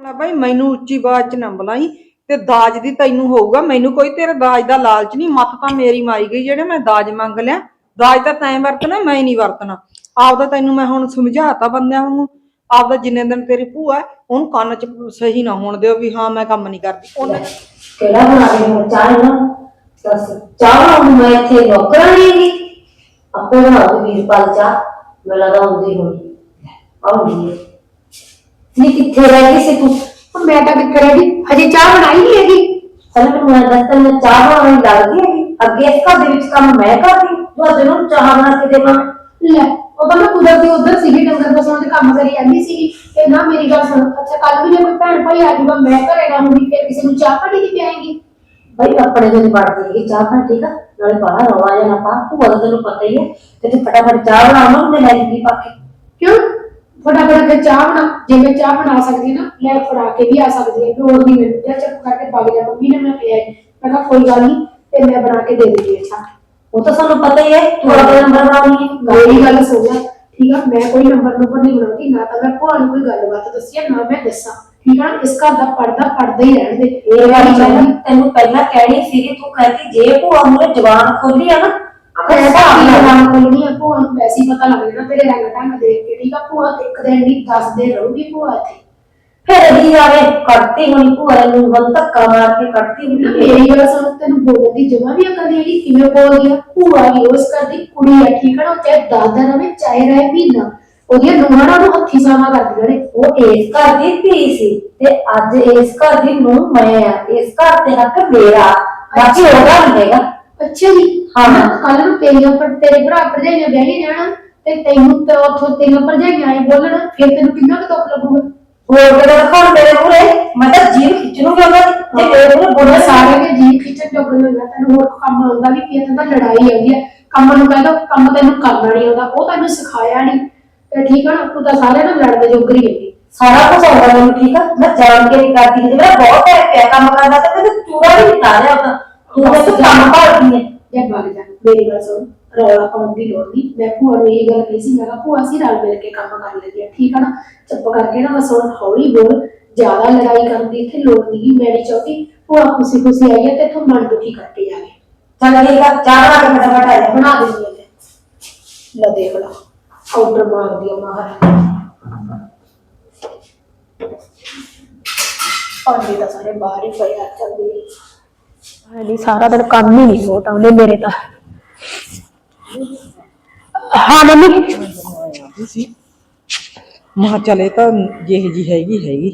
ਲੈ ਭਾਈ ਮੈਨੂੰ ਉੱਚੀ ਆਵਾਜ਼ 'ਚ ਨਾ ਬੁਲਾਈ ਤੇ ਦਾਜ ਦੀ ਤੈਨੂੰ ਹੋਊਗਾ ਮੈਨੂੰ ਕੋਈ ਤੇਰੇ ਦਾਜ ਦਾ ਲਾਲਚ ਨਹੀਂ ਮੱਤ ਤਾਂ ਮੇਰੀ ਮਾਰੀ ਗਈ ਜਿਹੜੇ ਮੈਂ ਦਾਜ ਮੰਗ ਲਿਆ। ਦਾਜ ਤਾਂ ਤੈਂ ਵਰਤਣਾ ਮੈਂ ਨਹੀਂ ਵਰਤਣਾ। ਆਪਦਾ ਤੈਨੂੰ ਮੈਂ ਹੁਣ ਸਮਝਾਤਾ ਬੰਦਿਆਂ ਨੂੰ ਆਪਦਾ ਜਿੰਨੇ ਦਿਨ ਤੇਰੀ ਭੂਆ ਹੈ, ਉਹਨੂੰ ਕੰਨ 'ਚ ਸਹੀ ਨਾ ਹੋਣ ਦਿਓ ਵੀ ਹਾਂ ਮੈਂ ਕੰਮ ਨਹੀਂ ਕਰਦੀ। ਉਹਨੇ ਕਿਹੜਾ ਬਣਾ ਹੁਣ ਚਾਹ ਨਾ? ਦੱਸ ਚਾਹ ਬਣਾਉਣ ਮੈਂ ਇੱਥੇ ਨੌਕਰਾਂ ਨਹੀਂ ਆਪੇ ਬਣਾ ਵੀਰਪਾਲ ਚਾਹ ਮੈਂ ਲਗਾ ਹੁੰਦੀ ਹੋਣੀ। ਆਉਂਦੀ ਨੀ ਕਿੱਥੇ ਰਹਿ ਗਈ ਸੀ ਤੂੰ? ਉਹ ਮੈਂ ਤਾਂ ਕਿੱਥੇ ਰਹਿ ਗਈ? ਹਜੇ ਚਾਹ ਬਣਾਈ ਨਹੀਂ ਹੈਗੀ। ਚੱਲ ਮੈਨੂੰ ਮੈਂ ਦੱਸ ਤੈਨੂੰ ਚਾਹ ਬਣਾਉਣੀ ਲੱਗਦੀ ਹੈਗੀ। ਅੱਗੇ ਇਸ ਘਰ ਦੇ ਵਿੱਚ ਕੰਮ ਮੈਂ ਕਰਦੀ ਤੂੰ ਅੱਜ ਨੂੰ ਚਾਹ ਬਣਾ ਕੇ ਦੇਵਾਂ। ਲੈ ਉਹ ਤਾਂ ਮੈਂ ਕੁਦਰਤੀ ਉਧਰ ਸੀਗੀ ਡੰਗਰ ਬਸਾਉਣ ਦੇ ਕੰਮ ਕਰੀ ਜਾਂਦੀ ਸੀਗੀ। ਤੇ ਨਾ ਮੇਰੀ ਗੱਲ ਸੁਣ। ਅੱਛਾ ਕੱਲ ਵੀ ਜੇ ਕੋਈ ਭੈਣ ਭਾਈ ਆ ਜਾਊਗਾ ਮੈਂ ਘਰੇ ਰਹੂੰਗੀ ਫਿਰ ਕਿਸੇ ਨੂੰ ਚਾਹ ਪਾਣੀ ਨਹੀਂ ਪਿਆਏਗੀ। ਬਈ ਆਪਣੇ ਜਿਹੜੀ ਪੜਦੀ ਹੈਗੀ ਚਾਹ ਬਣਾ ਠੀਕ ਆ? ਨਾਲੇ ਬਾਹਰ ਰਵਾ ਜਾਂ ਨਾ ਪਾ। ਤੂੰ ਉਹਦਾ ਤੈਨੂੰ ਪਤਾ ਹੀ ਹੈ। ਤੇ ਤੂੰ ਫਟਾਫਟ ਚਾਹ ਬਣਾਉਣਾ ਮੈਂ ਲੈ ਲਈ ਪਾ ਕੇ ਕਿਉਂ? ਫਟਾਫਟ ਫਿਰ ਚਾਹ ਬਣਾ ਜੇ ਮੈਂ ਚਾਹ ਬਣਾ ਸਕਦੀ ਹਾਂ ਨਾ ਲੈ ਫੜਾ ਕੇ ਵੀ ਆ ਸਕਦੀ ਹੈ ਲੋੜ ਨਹੀਂ ਮੈਨੂੰ। ਜਾਂ ਚੁੱਪ ਕਰਕੇ ਵਗ ਜਾ ਮੰਮੀ ਨੇ ਮੈਂ ਮੈਂ ਕਿਹਾ ਕੋਈ ਗੱਲ ਨਹੀਂ ਤੇ ਮੈਂ ਬਣਾ ਕੇ ਦੇ ਦਿੰਦੀ ਹਾਂ ਚਾਹ। ਉਹ ਤਾਂ ਸਾਨੂੰ ਪਤਾ ਹੀ ਹੈ ਤੂੰ ਆਪਣਾ ਨੰਬਰ ਬਣਾਉਣੀ ਹੈ। ਮੇਰੀ ਗੱਲ ਸੁਣ ਲੈ ਠੀਕ ਆ ਮੈਂ ਕੋਈ ਨੰਬਰ ਨੰਬਰ ਨਹੀਂ ਬਣਾਉਂਦੀ ਨਾ ਤਾਂ ਮੈਂ ਭੂਆ ਨੂੰ ਕੋਈ ਗੱਲਬਾਤ ਦੱਸੀ ਆ, ਨਾ ਮੈਂ ਦੱਸਾਂ। ਠੀਕ ਆ ਨਾ ਇਸ ਘਰ ਦਾ ਪਰਦਾ ਪੜਦਾ ਹੀ ਰਹਿਣ ਦੇ। ਇਹ ਵਾਲੀ ਮੈਂ ਤੈਨੂੰ ਪਹਿਲਾਂ ਕਹਿਣੀ ਸੀਗੀ ਤੂੰ ਕਹਿੰਦੀ ਜੇ ਭੂਆ ਮੂਰੇ ਜਵਾਨ ਖੋਲੀ ਆ ਨਾ ਆਪਣੇ ਹਿਸਾਬ ਨਾਲ ਆ ਭੂਆ ਨੂੰ ਵੈਸੇ ਹੀ ਪਤਾ ਲੱਗ ਜਾਣਾ ਤੇਰੇ ਰੰਗ ਢੰਗ ਦੇਖ ਕੇ ਠੀਕ ਆ? ਭੂਆ ਇੱਕ ਦਿਨ ਨਹੀਂ 10 ਦਿਨ ਰਹੂਗੀ ਭੂਆ ਇੱਥੇ। ਫਿਰ ਅੜੀ ਜਾਵੇ ਕੱਢਤੀ ਹੋਣੀ ਭੂਆ ਨੂੰ ਬੰਦ ਧੱਕਾ ਮਾਰ ਕੇ ਕੱਢਤੀ ਨਾ ਹੋਣੀ ਮੇਰੀ ਗੱਲ ਸੁਣ ਤੈਨੂੰ ਬੋਲਣ ਦੀ ਜਮਾ ਵੀ ਅਕਲ ਨਹੀਂ ਹੈਗੀ ਕਿਵੇਂ ਬੋਲਦੀ ਆ? ਭੂਆ ਵੀ ਉਸ ਘਰ ਦੀ ਕੁੜੀ ਆ ਠੀਕ ਆ ਨਾ ਉਹ ਚਾਹੇ ਦਾਦਾ ਰਵੇ ਚਾਹੇ ਰਹੇ ਮਹੀਨਾ। ਉਹਦੀਆਂ ਨੂੰਹਾਂ ਨਾਲ ਉਹਨੂੰ ਹੱਥੀ ਸਾਵਾ ਕਰਦੀਆਂ ਨੇ ਉਹ ਇਸ ਘਰ ਦੀ ਧੀ ਸੀ ਤੇ ਅੱਜ ਇਸ ਘਰ ਦੀ ਨੂੰ ਮੈਂ ਆ। ਇਸ ਘਰ ਤੇ ਹੱਕ ਮੇਰਾ। ਬਾਕੀ ਉਹਦਾ ਨਹੀਂ ਹੈਗਾ। ਅੱਛਾ ਜੀ ਹਾਂ। ਕੱਲ ਨੂੰ ਤੇਰੀਆਂ ਪਰ ਤੇਰੇ ਭਰਾ ਭਰਜਾਈਆਂ ਵਿਆਹੀ ਜਾਣਾ ਤੇ ਤੈਨੂੰ ਤੇ ਉੱਥੋਂ ਤੇਰੀਆਂ ਭਰਜਾਈਆਂ ਆਏ ਬੋਲਣ ਫਿਰ ਤੈਨੂੰ ਕਿੰਨਾ ਕੁ ਦੁੱਖ ਲੱਗੂਗਾ? ਹੋਰ ਕਿਤੇ ਦਿਖਾਉਣ ਮੇਰੇ ਮੂਰੇ ਮੈਂ ਤਾਂ ਜੀਵ ਖਿੱਚ ਲੂੰਗੀ ਉਹਨਾਂ ਦੀ ਜੇ ਮੇਰੇ ਮੂਰੇ ਬੋਲੇ ਬੋਲੇ ਸਾਰੇ ਦੇ ਜੀ ਖਿੱਚਣ ਜੋਗੇ ਹੋ ਗਿਆ ਤੈਨੂੰ ਹੋਰ ਕੰਮ ਆਉਂਦਾ ਵੀ ਕੀ ਤਾਂ ਲੜਾਈ ਆਉਂਦੀ ਹੈ ਕੰਮ ਨੂੰ ਕਹਿੰਦਾ ਕੰਮ ਤੈਨੂੰ ਕਰਨਾ ਨਹੀਂ ਆਉਂਦਾ ਉਹ ਤੈਨੂੰ ਸਿਖਾਇਆ ਨਹੀਂ ਤੇ ਠੀਕ ਆ ਨਾ ਤੂੰ ਤਾਂ ਸਾਰੇ ਨਾਲ ਲੜਨ ਜੋਗਰੀ ਹੈਗੀ ਸਾਰਾ ਕੁਝ ਆਉਂਦਾ ਮੈਨੂੰ ਠੀਕ ਆ? ਮੈਂ ਜਾਣ ਕੇ ਨਹੀਂ ਕਰਦੀ। ਜੇ ਮੇਰਾ ਬਹੁਤ ਹੈ ਪਿਆ ਕੰਮ ਕਰਦਾ ਤੇ ਮੈਨੂੰ ਚੂੜਾ ਵੀ ਤਾਰਿਆ ਉਹਦਾ। ਤੂੰ ਤੂੰ ਕੰਮ ਕਰਦੀ ਹੈ ਜਾਂ ਭੱਗ ਜਾ। ਮੇਰੀ ਗੱਲ ਸੁਣ ਰੌਲਾ ਪਾਉਣ ਦੀ ਲੋੜ ਨਹੀਂ। ਮੈਂ ਭੂਆ ਨੂੰ ਇਹ ਗੱਲ ਕਹੀ ਸੀ ਮੈਂ ਕਿਹਾ ਭੂਆ ਅਸੀਂ ਰਲ ਮਿਲ ਕੇ ਕੰਮ ਕਰ ਲੈਂਦੇ ਆ ਠੀਕ ਆ ਨਾ? ਚੁੱਪ ਕਰਕੇ ਨਾ ਬਸ ਹੁਣ ਹੌਲੀ ਬੋਲ। ਜ਼ਿਆਦਾ ਲੜਾਈ ਕਰਨ ਦੀ ਇੱਥੇ ਲੋੜ ਨਹੀਂ ਮੈਂ ਨਹੀਂ ਚਾਹਤੀ ਭੂਆ ਖੁਸ਼ੀ ਖੁਸ਼ੀ ਆਈ ਹੈ ਤੇ ਤੂੰ ਮਨ ਦੁਖੀ ਕਰਕੇ ਜਾਵੇ ਚੱਲ ਠੀਕ ਆ ਚਾਹ ਬਣਾ ਕੇ ਫਟਾਫਟ ਆ ਜਾ। ਬਣਾ ਦਿੰਦੀ ਹਾਂ ਲੈ ਦੇਖ ਲਾ ਆਰਡਰ ਮਾਰਦੀ ਆ ਮਹਾਰਾਜ ਪਾਣੀ ਤਾਂ ਸਾਰੇ ਬਾਹਰ ਹੀ ਪਏ ਆ ਚੱਲਦੀ ਨਹੀਂ ਸਾਰਾ ਦਿਨ ਕੰਮ ਹੀ ਨਹੀਂ ਲੋਟ ਆਉਂਦੇ ਮੇਰੇ ਤਾਂ। ਹਾਂ ਮੰਮੀ। ਮਾ ਚਲੇ ਤਾਂ ਜਿਹੀ ਜੀ ਹੈਗੀ ਹੈਗੀ।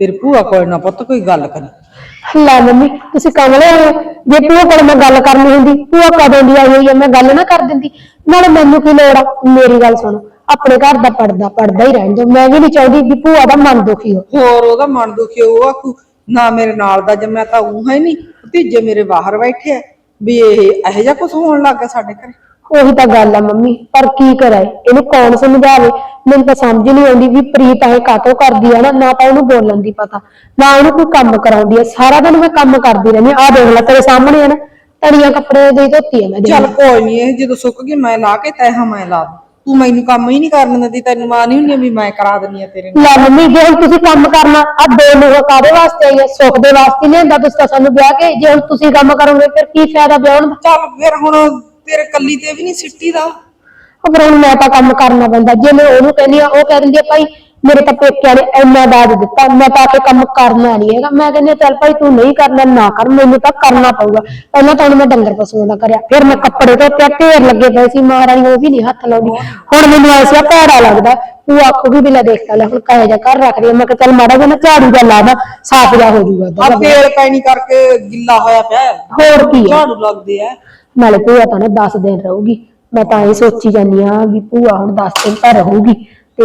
ਤੇਰੀ ਭੂਆ ਕੋਲ ਨਾ ਪੁੱਤ ਕੋਈ ਗੱਲ ਕਰੀ। ਲੈ ਮੰਮੀ ਤੁਸੀਂ ਕਮਲੇ ਹੋ। ਜੇ ਭੂਆ ਕੋਲ ਮੈਂ ਗੱਲ ਕਰਨੀ ਹੁੰਦੀ ਭੂਆ ਕਦੋਂ ਦੀ ਆਈ ਹੋਈ ਹੈ ਮੈਂ ਗੱਲ ਨਾ ਕਰ ਦਿੰਦੀ। ਨਾਲੇ ਮੈਨੂੰ ਕੀ ਲੋੜ ਆ? ਮੇਰੀ ਗੱਲ ਸੁਣੋ। ਆਪਣੇ ਘਰ ਦਾ ਪਰਦਾ ਪੜਦਾ ਹੀ ਰਹਿਣ ਦਿਓ। ਮੈਂ ਵੀ ਨਹੀਂ ਚਾਹੁੰਦੀ ਵੀ ਭੂਆ ਦਾ ਮਨ ਦੁਖੀ ਹੋ ਹੋਰ ਉਹਦਾ ਮਨ ਦੁਖੀ ਉਹ ਆਖੂ ਨਾ ਮੇਰੇ ਨਾਲ ਦਾ ਜੰਮਿਆ ਤਾਂ ਉਹ ਹੈ ਨਹੀਂ ਭਤੀਜੇ ਮੇਰੇ ਬਾਹਰ ਬੈਠੇ ਆ ਵੀ ਇਹ ਇਹੋ ਜਿਹਾ ਕੁਝ ਹੋਣ ਲੱਗ ਗਿਆ ਸਾਡੇ ਘਰੇ। ਉਹੀ ਤਾਂ ਗੱਲ ਆ ਮੰਮੀ ਪਰ ਕੀ ਕਰਾਏ ਇਹਨੂੰ ਕੌਣ ਸਮਝਾਵੇ? ਮੈਨੂੰ ਤਾਂ ਸਮਝ ਨਹੀਂ ਆਉਂਦੀ ਵੀ ਪ੍ਰੀਤ ਇਹ ਕਾਤੋਂ ਕਰਦੀ ਆ ਨਾ ਨਾ ਤਾਂ ਉਹਨੂੰ ਬੋਲਣ ਦੀ ਪਤਾ ਨਾ ਉਹਨੂੰ ਕੋਈ ਕੰਮ ਕਰਾਉਂਦੀ ਆ। ਸਾਰਾ ਦਿਨ ਮੈਂ ਕੰਮ ਕਰਦੀ ਰਹਿੰਦੀ ਆ। ਦੇਖ ਲੈ ਤੇਰੇ ਸਾਹਮਣੇ ਆ ਨਾ ਤੜੀਆਂ ਕੱਪੜੇ ਦੀ ਧੋਤੀ ਆ ਮੈਂ ਦੇਖ ਚੱਲ। ਕੋਈ ਨਹੀਂ ਇਹ ਜਦੋਂ ਸੁੱਕ ਗਈ ਮੈਂ ਲਾ ਕੇ ਤੈਹਾਂ ਮੈਂ ਲਾ ਦੂੰ। ਤੂੰ ਮੈਨੂੰ ਕੰਮ ਹੀ ਨਹੀਂ ਕਰਨ ਦਿੰਦੀ ਤੈਨੂੰ ਮਾਂ ਨਹੀਂ ਹੁੰਦੀ ਵੀ ਮੈਂ ਕਰਾ ਦਿੰਦੀ ਆ ਤੇਰੇ ਨਾਲ ਲੈ ਮੰਮੀ ਜੇ ਹੁਣ ਤੁਸੀਂ ਕੰਮ ਕਰਨਾ ਆ ਦੋ ਨੂੰਹਾਂ ਕਾਦੇ ਵਾਸਤੇ ਆਈਆਂ ਸੁੱਖ ਦੇ ਵਾਸਤੇ ਨਹੀਂ ਹੁੰਦਾ ਤੁਸੀਂ ਤਾਂ ਸਾਨੂੰ ਵਿਆਹ ਕੇ ਜੇ ਹੁਣ ਤੁਸੀਂ ਕੰਮ ਕਰੋਗੇ ਫਿਰ ਕੀ ਫਾਇਦਾ ਵਿਆਹਣ ਦਾ? ਚੱਲ ਫਿਰ ਹੁਣ ਤੇਰੇ ਕੱਲੀ ਤੇ ਵੀ ਨਹੀਂ ਸਿੱਟੀ ਦਾ। ਉਹ ਫਿਰ ਹੁਣ ਮੈਂ ਤਾਂ ਕੰਮ ਕਰਨਾ ਪੈਂਦਾ ਜੇ ਮੈਂ ਉਹਨੂੰ ਕਹਿੰਦੀ ਆ ਉਹ ਕਹਿ ਦਿੰਦੀ ਆ ਭਾਈ ਮੇਰੇ ਤਾਂ ਪੇਕਿਆਂ ਨੇ ਇੰਨਾ ਦਾਜ ਦਿੱਤਾ ਮੈਂ ਤਾਂ ਆ ਕੇ ਕੰਮ ਕਰਨਾ ਨਹੀਂ ਹੈਗਾ। ਮੈਂ ਕਹਿੰਦੀ ਆ, ਚੱਲ ਭਾਈ ਤੂੰ ਨਹੀਂ ਕਰਨਾ ਨਾ ਕਰ ਮੈਨੂੰ ਤਾਂ ਕਰਨਾ ਪਊਗਾ। ਪਹਿਲਾਂ ਤਾਂ ਉਹਨੂੰ ਮੈਂ ਡੰਗਰ ਪਸ਼ੂਆਂ ਦਾ ਕਰਿਆ ਫਿਰ ਮੈਂ ਕੱਪੜੇ ਧੋਤੇ ਢੇਰ ਲੱਗੇ ਪਏ ਸੀ ਮਹਾਰਾਣੀ ਉਹ ਵੀ ਨਹੀਂ ਹੱਥ ਲਾਉਂਦੀ। ਹੁਣ ਮੈਨੂੰ ਐਸਾ ਭੈੜਾ ਲੱਗਦਾ ਤੂੰ ਆਖੂਗੀ ਵੀ ਲੈ ਦੇਖ ਲੈ ਹੁਣ ਕਾਹੇ ਜਾ ਘਰ ਰੱਖ ਆ। ਮੈਂ ਕਿਹਾ ਚੱਲ ਮਾੜਾ ਜਿਹਾ ਨਾ ਝਾੜੂ ਦਾ ਸਾਫ਼ ਜਾ ਹੋ ਜਾਊਗਾ ਆ ਤੇਲ ਪੈਣੀ ਕਰਕੇ ਗਿੱਲਾ ਹੋਇਆ ਪਿਆ। ਹੈ। ਹੋਰ ਕੀ ਆ? ਝਾੜੂ ਲੱਗਦੇ ਆ। ਨਾਲੇ ਭੂਆ ਤਾਂ ਨਾ 10 ਦਿਨ ਰਹੂਗੀ। ਮੈਂ ਤਾਂ ਇਹ ਸੋਚੀ ਜਾਂਦੀ ਆ ਵੀ ਭੂਆ ਹੁਣ 10 ਦਿਨ ਤਾਂ ਰਹੂਗੀ ਤੇ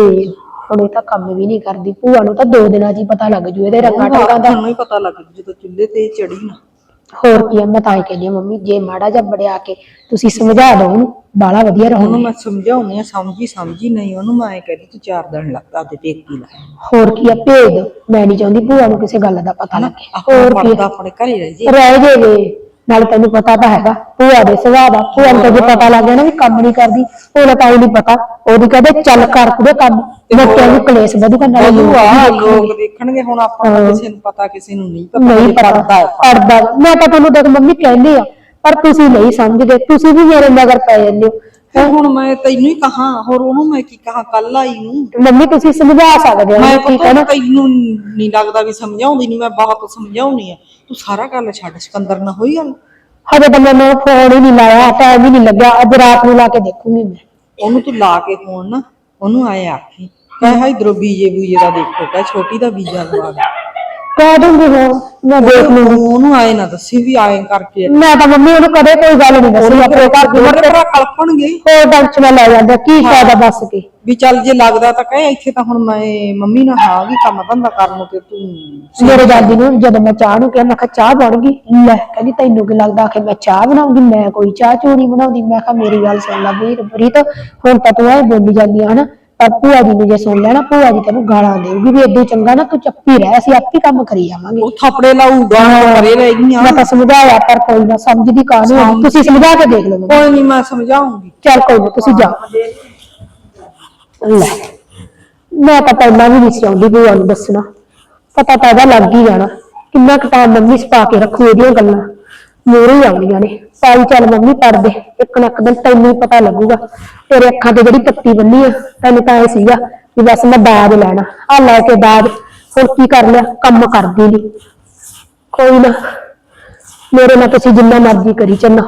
ਹੁਣ ਇਹ ਤਾਂ ਕੰਮ ਵੀ ਨਹੀਂ ਕਰਦੀ ਭੂਆ ਨੂੰ ਤਾਂ ਦੋ ਦਿਨਾਂ 'ਚ ਹੀ ਪਤਾ ਲੱਗ ਜੂ ਇਹਦੇ ਰੰਗਾਂ ਟਾਂਗਾਂ ਦਾ। ਤੁਹਾਨੂੰ ਹੀ ਪਤਾ ਲੱਗ ਜੂ ਜਦੋਂ ਚੁੱਲ੍ਹੇ ਤੇ ਚੜੀ ਨਾ। ਹੋਰ ਕੀ ਆ ਮੈਂ ਤਾਂ ਇਹ ਕਹਿੰਦੀ ਮੰਮੀ ਜੇ ਮਾੜਾ ਜਿਹਾ ਬੜਿਆ ਕੇ ਤੁਸੀਂ ਸਮਝਾ ਦਿਓ ਉਹਨੂੰ ਬਾਲਾ ਵਧੀਆ ਉਹਨੂੰ ਮੈਂ ਸਮਝਾਉਣੀ ਆ ਸਮਝੀ ਸਮਝੀ ਨਹੀਂ ਉਹਨੂੰ ਮੈਂ ਕਹਿੰਦੀ ਤੂੰ ਚਾਰ ਦਿਨ ਲੱਗਦਾ ਤੇ ਪੇਕੀ ਲੈ। ਹੋਰ ਕੀ ਆ ਭੇਜ ਦਿਓ ਮੈਂ ਨਹੀਂ ਚਾਹੁੰਦੀ ਭੂਆ ਨੂੰ ਕਿਸੇ ਗੱਲ ਦਾ ਪਤਾ ਲੱਗੇ। ਹੋਰ ਹੋਰ ਕੀ ਆਪਣੇ ਘਰੇ ਰਹਿ ਜੇ ਰਹਿ ਜੇ ਨਾਲੇ ਤੈਨੂੰ ਪਤਾ ਤਾਂ ਹੈਗਾ ਭੂਆ ਦੇ ਸੁਭਾਅ ਦਾ। ਭੂਆ ਨੂੰ ਜੇ ਪਤਾ ਲੱਗ ਗਿਆ ਨਾ ਵੀ ਕੰਮ ਨਹੀਂ ਕਰਦੀ ਉਹਦਾ ਤਾਂ ਨਹੀਂ ਪਤਾ। ਉਹਦੀ ਕਹਿੰਦੇ ਚੱਲ ਕਰ ਕੁੜੇ ਕੰਮ। ਲੋਕਾਂ ਨੂੰ ਕਲੇਸ਼ ਵਧੂਗਾ ਨਾਲੇ ਲੋਕ ਦੇਖਣਗੇ। ਲੋਕ ਦੇਖਣਗੇ ਹੁਣ ਆਪਾਂ ਨੂੰ ਕਿਸੇ ਨੂੰ ਪਤਾ ਕਿਸੇ ਨੂੰ ਨਹੀਂ ਪਤਾ ਨਹੀਂ ਪਤਾ। ਪੜਦਾ। ਮੈਂ ਤਾਂ ਤੁਹਾਨੂੰ ਦੇਖ ਮੰਮੀ ਕਹਿੰਦੀ ਆ ਪਰ ਤੁਸੀਂ ਨਹੀਂ ਸਮਝਦੇ ਤੁਸੀਂ ਵੀ ਮੇਰੇ ਮਗਰ ਪੈ ਜਾਂਦੇ ਹੋ। ਫਿਰ ਹੁਣ ਮੈਂ ਤੈਨੂੰ ਹੀ ਕਹਾ ਹੋਰ ਉਹਨੂੰ ਮੈਂ ਕੀ ਕਹਾ ਕੱਲ ਆਈ ਨੂੰ। ਮੰਮੀ ਤੁਸੀਂ ਸਮਝਾ ਸਕਦੇ ਹੋ ਮੈਂ ਠੀਕ ਪਤਾ ਨਾ? ਤੈਨੂੰ ਨਹੀਂ ਲੱਗਦਾ ਵੀ ਸਮਝਾਉਂਦੀ ਨਹੀਂ ਮੈਂ ਬਹੁਤ ਸਮਝਾਉਣੀ ਆ। ਤੂੰ ਸਾਰਾ ਗੱਲ ਛੱਡ ਸਿਕੰਦਰ ਨਾਲ ਹੋਈ ਗੱਲ? ਹਜੇ ਤਾਂ ਮੈਨੂੰ ਫੋਨ ਹੀ ਨਹੀਂ ਲਾਇਆ ਟਾਈਮ ਹੀ ਨਹੀਂ ਲੱਗਿਆ ਅੱਜ ਰਾਤ ਨੂੰ ਲਾ ਕੇ ਦੇਖੂੰਗੀ ਮੈਂ। ਉਹਨੂੰ ਤੂੰ ਲਾ ਕੇ ਫੋਨ ਨਾ ਉਹਨੂੰ ਆਏ ਆਖੀ ਕਹੇ ਹਾਂ ਇਧਰੋਂ ਬੀਜੇ ਬੂਜੇ ਦਾ ਦੇਖੋ ਕਹੇ ਛੋਟੀ ਦਾ ਬੀਜਾ ਲਵਾ ਦੇ। ਕਹਿ ਦੂੰਗੀ ਹਾਂ ਮੈਂ ਦੇਖ ਲੂੰਗੀ। ਉਹਨੂੰ ਆਏ ਨਾ ਦੱਸੀ ਵੀ ਆਏ ਕਰਕੇ। ਮੈਂ ਤਾਂ ਮੰਮੀ ਉਹਨੂੰ ਕਦੇ ਕੋਈ ਗੱਲ ਨਹੀਂ ਦੱਸੀ ਆਪਣੇ ਘਰ ਦੀ ਉਹਦੇ ਭਰਾ ਕਲਪਣਗੇ ਕੋਈ ਟੈਨਸ਼ਨ ਲੈ ਜਾਂਦੇ ਕੀ ਫਾਇਦਾ ਦੱਸ ਕੇ? ਵੀ ਚੱਲ ਜੇ ਲੱਗਦਾ ਤਾਂ ਕਹੇ ਇੱਥੇ ਤਾਂ ਹੁਣ ਮੈਂ ਮੰਮੀ ਨਾਲ ਹਾਂਗੀ ਕੰਮ ਧੰਦਾ ਕਰਨ ਨੂੰ ਤੇ ਤੂੰ ਮੇਰੇ ਦਾਦੀ ਨੂੰ ਜਦੋਂ ਮੈਂ ਚਾਹ ਨੂੰ ਕਿਹਾ ਮੈਂ ਕਿਹਾ ਚਾਹ ਬਣ ਗਈ। ਲੈ ਕਹਿੰਦੀ ਤੈਨੂੰ ਕੀ ਲੱਗਦਾ? ਕਿ ਮੈਂ ਚਾਹ ਬਣਾਉਂਗੀ ਮੈਂ ਕੋਈ ਚਾਹ ਨਹੀਂ ਬਣਾਉਂਦੀ। ਮੈਂ ਕਿਹਾ ਮੇਰੀ ਗੱਲ ਸੁਣ ਲੈ ਵੀਰ ਪ੍ਰੀਤ ਹੁਣ ਤਾਂ ਤੂੰ ਇਹ ਬੋਲੀ ਜਾਂਦੀ ਆ ਹਨਾ? ਪਰ ਭੂਆ ਜੀ ਨੂੰ ਜੇ ਸੁਣ ਲੈਣਾ ਭੂਆ ਜੀ ਤੈਨੂੰ ਗਾਲਾਂ ਦੇਊਗੀ ਵੀ ਏਦਾਂ ਚੰਗਾ ਨਾ ਤੂੰ ਚੱਪੀ ਰਹਿ ਅਸੀਂ ਆਪੇ ਕੰਮ ਕਰੀ ਜਾਵਾਂਗੇ। ਉਹ ਥਾਪੜੇ ਲਾਊਗਾ ਕਰੇ ਰਹਿ ਗਈਆਂ। ਮੈਂ ਤਾਂ ਸਮਝਾਇਆ ਪਰ ਕੋਈ ਨਾ ਸਮਝਦੀ ਕਾਹਨੂੰ। ਤੁਸੀਂ ਸਮਝਾ ਕੇ ਦੇਖ ਲਓ ਮੈਨੂੰ। ਕੋਈ ਨਹੀਂ ਮੈਂ ਸਮਝਾਉਂਗੀ। ਚੱਲ ਕੋਈ ਨਾ ਤੁਸੀਂ ਜਾਓ। ਲੈ ਮੈਂ ਤਾਂ ਪਹਿਲਾਂ ਵੀ ਨਹੀਂ ਚਾਹੁੰਦੀ ਭੂਆ ਨੂੰ ਦੱਸਣਾ। ਪਤਾ ਤਾਂ ਇਹਦਾ ਲੱਗ ਹੀ ਜਾਣਾ ਕਿੰਨਾ ਕੁ ਟਾਈਮ ਮੰਮੀ ਛਪਾ ਕੇ ਰੱਖੂ ਇਹਦੀਆਂ ਗੱਲਾਂ। ਮੂਹਰੇ ਹੀ ਆਉਂਦੀਆਂ ਨੇ। ਪਾਈ ਚੱਲ ਮੰਮੀ ਪੜ ਦੇ। ਇੱਕ ਨਾ ਇੱਕ ਦਿਨ ਤੈਨੂੰ ਹੀ ਪਤਾ ਲੱਗੂਗਾ। ਤੇਰੇ ਅੱਖਾਂ ਤੇ ਜਿਹੜੀ ਪੱਟੀ ਬੰਨੀ ਆ, ਤੈਨੂੰ ਤਾਂ ਇਹ ਸੀਗਾ ਵੀ ਬਸ ਮੈਂ ਦਾਜ ਲੈਣਾ। ਆ ਲੈ ਕੇ ਦਾਜ ਹੁਣ ਕੀ ਕਰ ਲਿਆ? ਕੰਮ ਕਰਦੀ ਨਹੀਂ ਕੋਈ ਨਾ, ਮੇਰੇ ਨਾਲ ਤੁਸੀਂ ਜਿੰਨਾ ਮਰਜ਼ੀ ਕਰੀ ਚੱਲੋ।